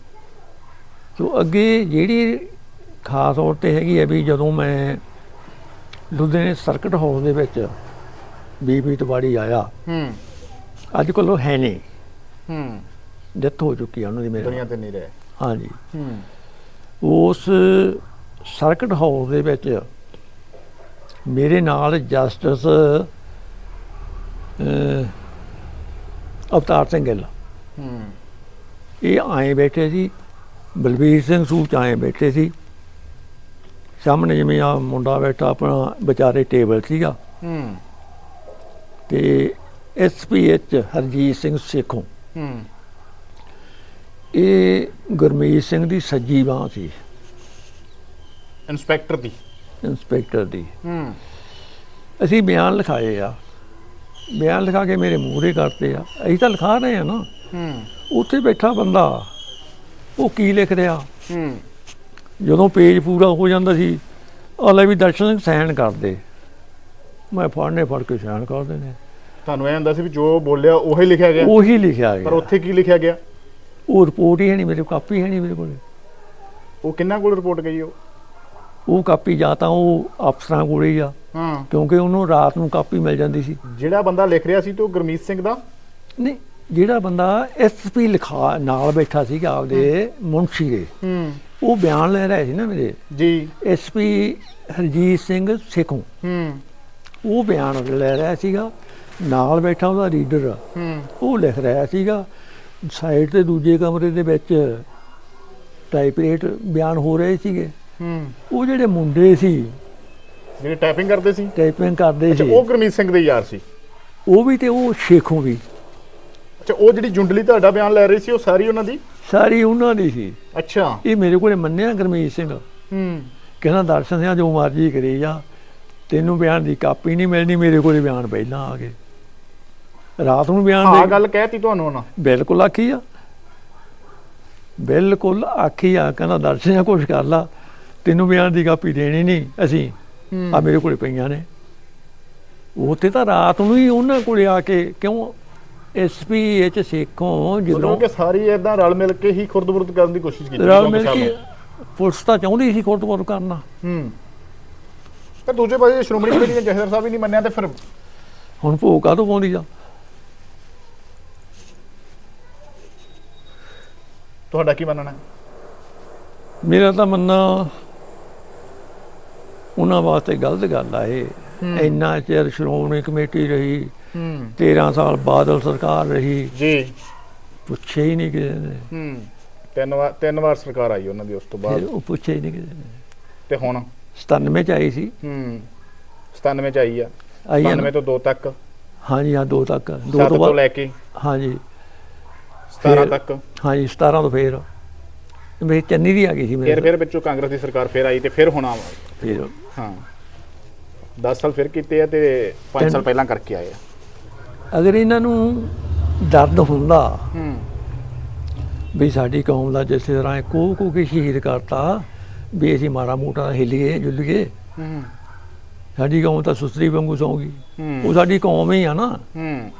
ਸੋ ਅੱਗੇ ਜਿਹੜੀ ਖਾਸ ਤੌਰ ਤੇ ਹੈਗੀ ਹੈ ਵੀ ਜਦੋਂ ਮੈਂ ਲੁਧਿਆਣੇ ਸਰਕਟ ਹਾਊਸ ਦੇ ਵਿੱਚ ਬੀਬੀ ਤਵਾੜੀ ਆਇਆ ਹੂੰ। ਅੱਜ ਕੋਲ ਉਹ ਹੈ ਨਹੀਂ। ਹੂੰ। ਡੈਥ ਹੋ ਚੁੱਕੀ ਹੈ ਉਹਨਾਂ ਦੀ ਮੇਰੇ ਦੁਨੀਆ ਤੇ ਨਹੀਂ ਰਹੇ। ਹਾਂਜੀ। ਹੂੰ। ਉਸ ਸਰਕਟ ਹਾਊਸ ਦੇ ਵਿੱਚ ਮੇਰੇ ਨਾਲ ਜਸਟਿਸ ਅਵਤਾਰ ਸਿੰਘ ਗਿੱਲ। ਹੂੰ। ਇਹ ਆਏ ਬੈਠੇ ਸੀ ਬਲਬੀਰ ਸਿੰਘ ਸੂਚ ਆਏ ਬੈਠੇ ਸੀ। ਸਾਹਮਣੇ ਜਿਵੇਂ ਆ ਮੁੰਡਾ ਬੈਠਾ ਆਪਣਾ ਵਿਚਾਰੇ ਟੇਬਲ ਸੀਗਾ। ਹੂੰ। ਤੇ ਐਸਪੀਐਚ ਹਰਜੀਤ ਸਿੰਘ ਸੇਖੋਂ। ਹੂੰ। ਇਹ ਗੁਰਮੀਤ ਸਿੰਘ ਦੀ ਸੱਜੀ ਬਾਂਹ ਸੀ। ਇਨਸਪੈਕਟਰ ਦੀ। ਇੰਸਪੈਕਟਰ ਦੀ। ਹੂੰ। ਅਸੀਂ ਬਿਆਨ ਲਿਖਾਏ ਆ। ਬਿਆਨ ਲਿਖਾ ਕੇ ਮੇਰੇ ਮੂਹਰੇ ਕਰਤੇ ਆ। ਅਸੀਂ ਤਾਂ ਲਿਖਾ ਰਹੇ ਆ ਨਾ। ਹੂੰ। ਉੱਥੇ ਬੈਠਾ ਬੰਦਾ ਉਹ ਕੀ ਲਿਖ ਰਿਹਾ? ਹੂੰ। ਜਦੋਂ ਪੇਜ ਪੂਰਾ ਹੋ ਜਾਂਦਾ ਸੀ ਆਲੇ ਵੀ ਦਰਸ਼ਨ ਸਿੰਘ ਸਾਈਨ ਕਰਦੇ। ਮੈਂ ਫੜਨੇ ਫੜ ਕੇ ਸਾਈਨ ਕਰ ਦੇਣੇ ਤੁਹਾਨੂੰ ਇਹ ਹੁੰਦਾ ਸੀ ਵੀ ਜੋ ਬੋਲਿਆ ਉਹੀ ਲਿਖਿਆ ਗਿਆ? ਉਹੀ ਲਿਖਿਆ ਪਰ ਗਿਆ ਉੱਥੇ ਕੀ ਲਿਖਿਆ ਗਿਆ? ਉਹ ਰਿਪੋਰਟ ਹੀ ਹੈ ਨਹੀਂ ਮੇਰੇ ਕੋਲ ਕਾਪੀ ਹੈ ਨਹੀਂ ਮੇਰੇ ਕੋਲ। ਉਹ ਕਿੰਨਾ ਕੋਲ ਰਿਪੋਰਟ ਗਈ ਉਹ? ਉਹ ਕਾਪੀ ਜਾਂ ਤਾਂ ਉਹ ਅਫਸਰਾਂ ਕੋਲ ਹੀ ਆ। ਹਾਂ। ਕਿਉਂਕਿ ਉਹਨੂੰ ਰਾਤ ਨੂੰ ਕਾਪੀ ਮਿਲ ਜਾਂਦੀ ਸੀ। ਜਿਹੜਾ ਬੰਦਾ ਲਿਖ ਰਿਹਾ ਸੀ ਤੇ ਉਹ ਗੁਰਮੀਤ ਸਿੰਘ ਦਾ? ਨਹੀਂ ਜਿਹੜਾ ਬੰਦਾ ਐਸਪੀ ਲਿਖਾ ਨਾਲ ਬੈਠਾ ਸੀਗਾ ਆਪਦੇ ਮੁਨਸ਼ੀ ਦੇ ਹੂੰ। ਉਹ ਬਿਆਨ ਲੈ ਰਿਹਾ ਸੀ ਨਾ ਮੇਰੇ। ਜੀ। ਐਸਪੀ ਹਰਜੀਤ ਸਿੰਘ ਸੇਖੋਂ। ਹੂੰ। ਉਹ ਬਿਆਨ ਲੈ ਰਿਹਾ ਸੀਗਾ ਨਾਲ ਬੈਠਾ ਉਹਦਾ ਰੀਡਰ। ਹੂੰ। ਉਹ ਲਿਖ ਰਿਹਾ ਸੀਗਾ ਸਾਈਡ ਤੇ ਦੂਜੇ ਕਮਰੇ ਦੇ ਵਿੱਚ ਟਾਈਪਰੇਟ ਬਿਆਨ ਹੋ ਰਹੇ ਸੀਗੇ। ਹੂੰ। ਉਹ ਜਿਹੜੇ ਮੁੰਡੇ ਸੀ ਜਿਹੜੇ ਟਾਈਪਿੰਗ ਕਰਦੇ ਸੀ? ਟਾਈਪਿੰਗ ਕਰਦੇ ਸੀ। ਉਹ ਗੁਰਮੀਤ ਸਿੰਘ ਦੇ ਯਾਰ ਸੀ? ਉਹ ਵੀ ਤੇ ਉਹ ਸ਼ੇਖੋਂ ਵੀ। ਅੱਛਾ ਉਹ ਜਿਹੜੀ ਜੁੰਡਲੀ ਤੁਹਾਡਾ ਬਿਆਨ ਲੈ ਰਹੀ ਸੀ ਉਹ ਸਾਰੀ ਉਹਨਾਂ ਦੀ? ਸਾਰੀ ਉਹਨਾਂ ਦੀ ਸੀ। ਅੱਛਾ। ਇਹ ਮੇਰੇ ਕੋਲੇ ਮੰਨਿਆ ਗਰਮੀਤ ਸਿੰਘ। ਹੂੰ। ਕਹਿੰਦਾ ਦਰਸ਼ਨ ਸਿੰਘ ਜੋ ਮਰਜ਼ੀ ਕਰੀ ਜਾ। ਤੈਨੂੰ ਬਿਆਨ ਦੀ ਕਾਪੀ ਨਹੀਂ ਮਿਲਣੀ ਮੇਰੇ ਕੋਲੇ ਬਿਆਨ ਪਹਿਲਾਂ ਆ ਗਏ ਰਾਤ ਨੂੰ ਬਿਆਨ ਦੇ ਗੱਲ ਕਹਿਤੀ ਤੁਹਾਨੂੰ ਉਹਨਾਂ। ਬਿਲਕੁਲ ਆਖੀ ਆ। ਬਿਲਕੁਲ ਆਖੀ ਆ। ਕਹਿੰਦਾ ਦਰਸ਼ਨ ਆ ਕੁਛ ਕਰ ਲਾ। ਤੈਨੂੰ ਬਿਆਨ ਦੀ ਕਾਪੀ ਦੇਣੀ ਨਹੀਂ ਅਸੀਂ। ਆ ਮੇਰੇ ਕੋਲੇ ਪਈਆਂ ਨੇ। ਉੱਥੇ ਤਾਂ ਰਾਤ ਨੂੰ ਹੀ ਉਹਨਾਂ ਕੋਲੇ ਆ ਕੇ ਕਿਉਂ ਐਸਪੀ ਐਚ ਸੇਖੋਂ ਜਦੋਂ ਕਿ ਸਾਰੀ ਇਦਾਂ ਰਲ ਮਿਲ ਕੇ ਹੀ ਖੁਰਦ-ਬੁਰਦ ਕਰਨ ਦੀ ਕੋਸ਼ਿਸ਼ ਕੀਤੀ ਰਲ ਮਿਲ ਕੇ। ਪੁਲਿਸ ਤਾਂ ਚਾਹੁੰਦੀ ਸੀ ਕੋਰਟ ਕਰਨਾ। ਹੂੰ। ਪਰ ਦੂਜੇ ਪਾਸੇ ਸ਼੍ਰੋਮਣੀ ਕਮੇਟੀ ਦੇ ਜਥੇਦਾਰ ਸਾਹਿਬ ਹੀ ਨਹੀਂ ਮੰਨਿਆ ਤੇ ਫਿਰ ਹੁਣ ਭੋਗ ਕਾਹਤੋਂ ਪਾਉਂਦੀ ਆ? ਤੁਹਾਡਾ ਕੀ ਮੰਨਣਾ? ਮੇਰਾ ਤਾਂ ਮੰਨਣਾ ਉਹਨਾਂ ਵਾਸਤੇ ਗਲਤ ਗੱਲ ਆ ਇਹ। ਇੰਨਾ ਚਿਰ ਸ਼੍ਰੋਮਣੀ ਕਮੇਟੀ ਰਹੀ ਹੂੰ 13 ਸਾਲ ਬਾਦਲ ਸਰਕਾਰ ਰਹੀ। ਜੀ। ਪੁੱਛੇ ਹੀ ਨਹੀਂ ਕਿਸੇ ਨੇ। ਹੂੰ ਤਿੰਨ ਵਾਰ ਤਿੰਨ ਵਾਰ ਸਰਕਾਰ ਆਈ ਉਹਨਾਂ ਦੀ ਉਸ ਤੋਂ ਫਿਰ ਬਾਅਦ ਉਹ ਪੁੱਛੇ ਹੀ ਨਹੀਂ ਕਿਸੇ ਨੇ। ਤੇ ਹੁਣ? 97 ਚ ਆਈ ਸੀ। ਹੂੰ 97 ਚ ਆਈ ਆ। ਆਈ ਆ। ਨਾ? 97 ਤੋਂ 2 ਤੱਕ। ਹਾਂਜੀ ਹਾਂ ਦੋ ਤੱਕ। ਦੋ 7 ਤੋਂ ਤੋਂ ਬਾਅਦ ਲੈ ਕੇ। ਹਾਂਜੀ। 17 ਫਿਰ- ਤੱਕ। ਹਾਂਜੀ 17 ਤੋਂ ਫੇਰ। ਮੇਰੀ ਚੰਨੀ ਦੀ ਆ ਗਈ ਸੀ ਫਿਰ ਮੇਰੇ ਫਿਰ ਵਿੱਚੋਂ ਕਾਂਗਰਸ ਦੀ ਸਰਕਾਰ ਫਿਰ ਆਈ ਤੇ ਫਿਰ ਹੁਣ ਆ ਫਿਰ। ਹਾਂ। 10 ਸਾਲ ਫਿਰ ਕੀਤੇ ਆ ਤੇ 5 ਤਿੰਨ- ਸਾਲ ਪਹਿਲਾਂ ਕਰਕੇ ਆਏ ਆ। ਅਗਰ ਇਹਨਾਂ ਨੂੰ ਦਰਦ ਹੁੰਦਾ ਹੂੰ। ਵੀ ਸਾਡੀ ਕੌਮ ਦਾ ਜਿਸ ਤਰ੍ਹਾਂ ਕੋ ਕੋ ਕੇ ਸ਼ਹੀਦ ਕਰਤਾ ਵੀ ਅਸੀਂ ਮਾੜਾ ਮੋਟਾ ਹਿੱਲੀਏ ਜੁਲੀਏ ਹੂੰ। ਸਾਡੀ ਕੌਮ ਤਾਂ ਸੁਸਤਰੀ ਵਾਂਗੂ ਸੌਂਗੀ। ਉਹ ਸਾਡੀ ਕੌਮ ਹੀ ਆ ਨਾ। ਹੂੰ।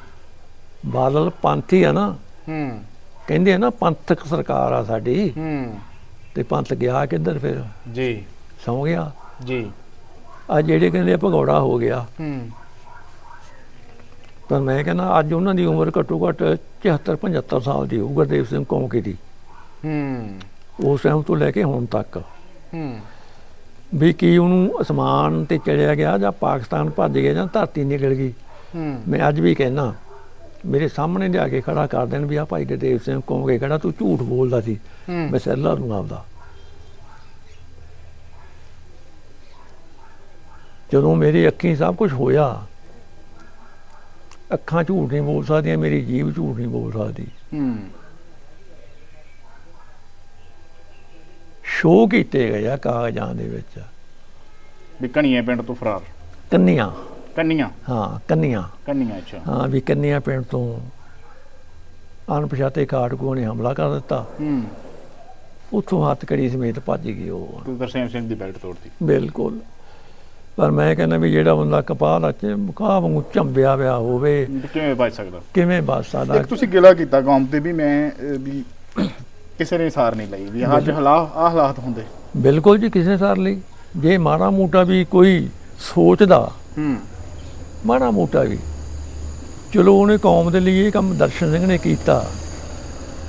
ਬਾਦਲ ਪੰਥ ਆ ਨਾ। ਹੂੰ। ਕਹਿੰਦੇ ਆ ਨਾ ਪੰਥਕ ਸਰਕਾਰ ਆ ਸਾਡੀ। ਹੂੰ। ਤੇ ਪੰਥ ਗਿਆ ਕਿੱਧਰ ਫਿਰ? ਜੀ। ਸੌਂ ਗਿਆ। ਜੀ। ਆ ਜਿਹੜੇ ਕਹਿੰਦੇ ਭਗੌੜਾ ਹੋ ਗਿਆ। ਪਰ ਮੈਂ ਕਹਿੰਦਾ ਅੱਜ ਉਹਨਾਂ ਦੀ ਉਮਰ ਘੱਟੋ ਘੱਟ 74 75 ਸਾਲ ਦੀ ਹੋਊ ਗੁਰਦੇਵ ਸਿੰਘ ਕੌਂਕੇ ਦੀ। ਹੂੰ। ਉਸ ਟਾਈਮ ਤੋਂ ਲੈ ਕੇ ਹੁਣ ਤੱਕ। ਹੂੰ। ਵੀ ਕੀ ਉਹਨੂੰ ਅਸਮਾਨ ਤੇ ਚੜਿਆ ਗਿਆ ਜਾਂ ਪਾਕਿਸਤਾਨ ਭੱਜ ਗਿਆ ਜਾਂ ਧਰਤੀ ਨਿਕਲ ਗਈ। ਹੂੰ। ਮੈਂ ਅੱਜ ਵੀ ਕਹਿਣਾ ਮੇਰੇ ਸਾਹਮਣੇ ਲਿਆ ਕੇ ਖੜਾ ਕਰ ਦੇਣ ਵੀ ਆ ਭਾਈ ਗੁਰਦੇਵ ਸਿੰਘ ਕੌਂਕੇ ਖੜਾ ਤੂੰ ਝੂਠ ਬੋਲਦਾ ਸੀ। ਮੈਂ ਸੈਲਾ ਨੂੰ ਆਪਦਾ। ਜਦੋਂ ਮੇਰੀ ਅੱਖੀਂ ਸਭ ਕੁਝ ਹੋਇਆ ਅੱਖਾਂ ਝੂਠ ਨਹੀਂ ਬੋਲ ਸਕਦੀਆਂ ਮੇਰੀ ਜੀਭ ਝੂਠ ਨਹੀਂ ਬੋਲ ਸਕਦੀ। ਹੂੰ। ਸ਼ੋਅ ਕੀਤੇ ਗਏ ਆ ਕਾਗਜ਼ਾਂ ਦੇ ਵਿੱਚ। ਵੀ ਕਣੀਏ ਪਿੰਡ ਤੋਂ ਫਰਾਰ। ਕੰਨੀਆਂ। ਕੰਨੀਆਂ? ਹਾਂ ਕੰਨੀਆਂ। ਕੰਨੀਆਂ ਅੱਛਾ। ਹਾਂ ਵੀ ਕੰਨੀਆਂ ਪਿੰਡ ਤੋਂ ਅਣਪਛਾਤੇ ਕਾਰਕੂਆਂ ਨੇ ਹਮਲਾ ਕਰ ਦਿੱਤਾ। ਹੂੰ। ਉੱਥੋਂ ਹੱਥ ਕੜੀ ਸਮੇਤ ਭੱਜ ਗਈ ਉਹ। ਤੂੰ ਤਰਸੇਮ ਸਿੰਘ ਦੀ ਬੈਲਟ ਤੋੜਤੀ। ਬਿਲਕੁਲ। ਪਰ ਮੈਂ ਕਹਿੰਦਾ ਵੀ ਜਿਹੜਾ ਬੰਦਾ ਕਪਾਹ ਦਾ ਚ ਮੁਕਾਹ ਵਾਂਗੂ ਝੰਬਿਆ ਪਿਆ ਹੋਵੇ ਕਿਵੇਂ ਬਚ ਸਕਦਾ? ਕਿਵੇਂ ਬਚ ਸਕਦਾ? ਇੱਕ ਤੁਸੀਂ ਗਿਲਾ ਕੀਤਾ ਕੌਮ ਤੇ ਵੀ ਮੈਂ ਵੀ ਕਿਸੇ ਨੇ ਸਾਰ ਨਹੀਂ ਲਈ ਵੀ ਅੱਜ ਹਾਲਾਤ ਆ ਹਾਲਾਤ ਹੁੰਦੇ। ਬਿਲਕੁਲ ਜੀ ਕਿਸੇ ਸਾਰ ਲਈ। ਜੇ ਮਾੜਾ ਮੋਟਾ ਵੀ ਕੋਈ ਸੋਚਦਾ ਹੂੰ। ਮਾੜਾ ਮੋਟਾ ਵੀ। ਚਲੋ ਉਹਨੇ ਕੌਮ ਦੇ ਲਈ ਇਹ ਕੰਮ ਦਰਸ਼ਨ ਸਿੰਘ ਨੇ ਕੀਤਾ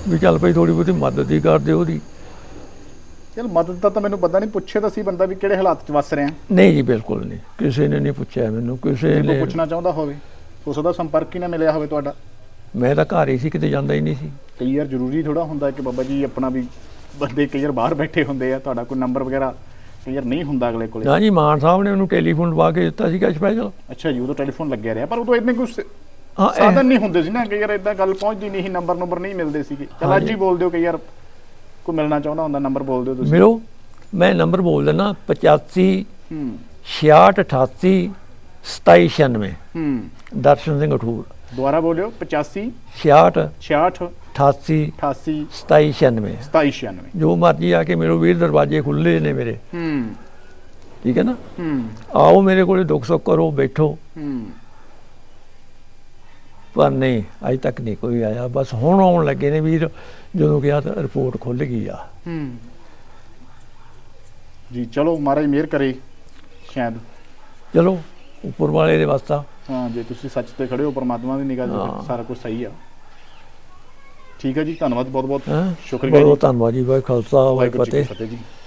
ਵੀ ਚੱਲ ਭਈ ਥੋੜੀ ਬਹੁਤੀ ਮਦਦ ਹੀ ਕਰਦੇ ਉਹਦੀ। ਚਲ ਮਦਦ ਦਾ ਤਾਂ ਮੈਨੂੰ ਪਤਾ ਨਹੀਂ ਪੁੱਛੇ ਤਾਂ ਸੀ ਬੰਦਾ ਵੀ ਕਿਹੜੇ ਹਾਲਾਤ 'ਚ ਵਸ ਰਿਹਾ। ਨਹੀਂ ਜੀ ਬਿਲਕੁਲ ਨਹੀਂ। ਕਿਸੇ ਨੇ ਨਹੀਂ ਪੁੱਛਿਆ ਮੈਨੂੰ ਕਿਸੇ ਜੇ ਕੋਈ ਨੇ ਪੁੱਛਣਾ ਚਾਹੁੰਦਾ ਹੋਵੇ ਉਸ ਦਾ ਸੰਪਰਕ ਹੀ ਨਾ ਮਿਲਿਆ ਹੋਵੇ ਤੁਹਾਡਾ। ਮੈਂ ਤਾਂ ਘਰ ਹੀ ਸੀ ਕਿਤੇ ਜਾਂਦਾ ਹੀ ਨਹੀਂ ਸੀ। ਕਈ ਵਾਰ ਜ਼ਰੂਰੀ ਥੋੜਾ ਹੁੰਦਾ ਕਿ ਬਾਬਾ ਜੀ ਆਪਣਾ ਵੀ ਬੰਦੇ ਕਈ ਵਾਰ ਬਾਹਰ ਬੈਠੇ ਹੁੰਦੇ ਆ ਤੁਹਾਡਾ ਕੋਈ ਨੰਬਰ ਵਗੈਰਾ ਕਈ ਵਾਰ ਨਹੀਂ ਹੁੰਦਾ ਅਗਲੇ ਕੋਲੇ। ਨਾ ਜੀ ਮਾਨ ਸਾਹਿਬ ਨੇ ਮੈਨੂੰ ਟੈਲੀਫੋਨ ਲਵਾ ਕੇ ਦਿੱਤਾ ਸੀਗਾ ਸਪੈਸ਼ਲ ਅੱਛਾ ਜੀ ਉਦੋਂ ਟੈਲੀਫੋਨ ਲੱਗਿਆ ਰਿਹਾ ਪਰ ਉਦੋਂ ਇੰਨੇ ਕੁਝ ਹਾਂ ਇਹ- ਸਾਧਨ ਨਹੀਂ ਹੁੰਦੇ ਸੀ ਨਾ ਕਈ ਵਾਰ ਇਦਾਂ ਗੱਲ ਪਹੁੰਚਦੀ ਨਹੀਂ ਸੀ ਨੰਬਰ ਨੰਬਰ ਨਹੀਂ ਮਿਲਦੇ ਸੀਗੇ। ਚਲ ਅੱਜ ਹੀ। ਬੋਲ ਦਿਓ ਕਈ ਵਾਰ ਕੋਈ ਮਿਲਣਾ ਚਾਹੁੰਦਾ ਹੁੰਦਾ ਨੰਬਰ ਬੋਲ ਦਿਓ ਤੁਸੀਂ। ਮਿਲੋ। ਮੈਂ ਨੰਬਰ ਬੋਲ ਦਿੰਦਾ 85 ਹੂੰ। 66 88 27 96 ਹੂੰ। ਦਰਸ਼ਨ ਸਿੰਘ ਅਠੂਰ। ਦੁਬਾਰਾ ਬੋਲਿਓ 85 66 66 88 88 27 96 27 96 ਜੋ ਮਰਜ਼ੀ ਆ ਕੇ ਮੇਰੇ ਵੀਰ ਦਰਵਾਜ਼ੇ ਖੁੱਲੇ ਨੇ ਮੇਰੇ। ਹੂੰ। ਠੀਕ ਹੈ ਨਾ? ਹੂੰ। ਆਓ ਮੇਰੇ ਕੋਲੇ ਦੁੱਖ ਸੁੱਖ ਕਰੋ ਬੈਠੋ। ਹੂੰ। ਪਰ ਨਹੀਂ ਅਜੇ ਤੱਕ ਨਹੀਂ ਕੋਈ ਆਇਆ। ਬਸ ਹੁਣ ਆਉਣ ਲੱਗੇ ਨੇ ਵੀਰ ਜਦੋਂ ਕਿਹਾ ਤਾਂ ਰਿਪੋਰਟ ਖੁੱਲ ਗਈ ਆ। ਹੂੰ। ਜੀ ਚਲੋ ਮਹਾਰਾਜ ਮਿਹਰ ਕਰੇ ਸ਼ਾਇਦ। ਚਲੋ ਉੱਪਰ ਵਾਲੇ ਦੇ ਵਾਸਤਾ। ਹਾਂ ਜੇ ਤੁਸੀਂ ਸੱਚ ਤੇ ਖੜੇ ਹੋ ਪਰਮਾਤਮਾ ਦੀ ਨਿਗਾਹ 'ਚ ਹਾਂ। ਤਾਂ ਸਾਰਾ ਕੁਝ ਸਹੀ ਆ। ਠੀਕ ਹੈ ਜੀ ਧੰਨਵਾਦ ਬਹੁਤ ਬਹੁਤ ਸ਼ੁਕਰੀਆ ਬਹੁਤ ਜੀ। ਬਹੁਤ ਧੰਨਵਾਦ ਜੀ ਵਾਹਿਗੁਰੂ ਖਾਲਸਾ ਵਾਹਿਗੁਰੂ ਫਤਿਹ ਕੀ ਫਤਿਹ ਜੀ।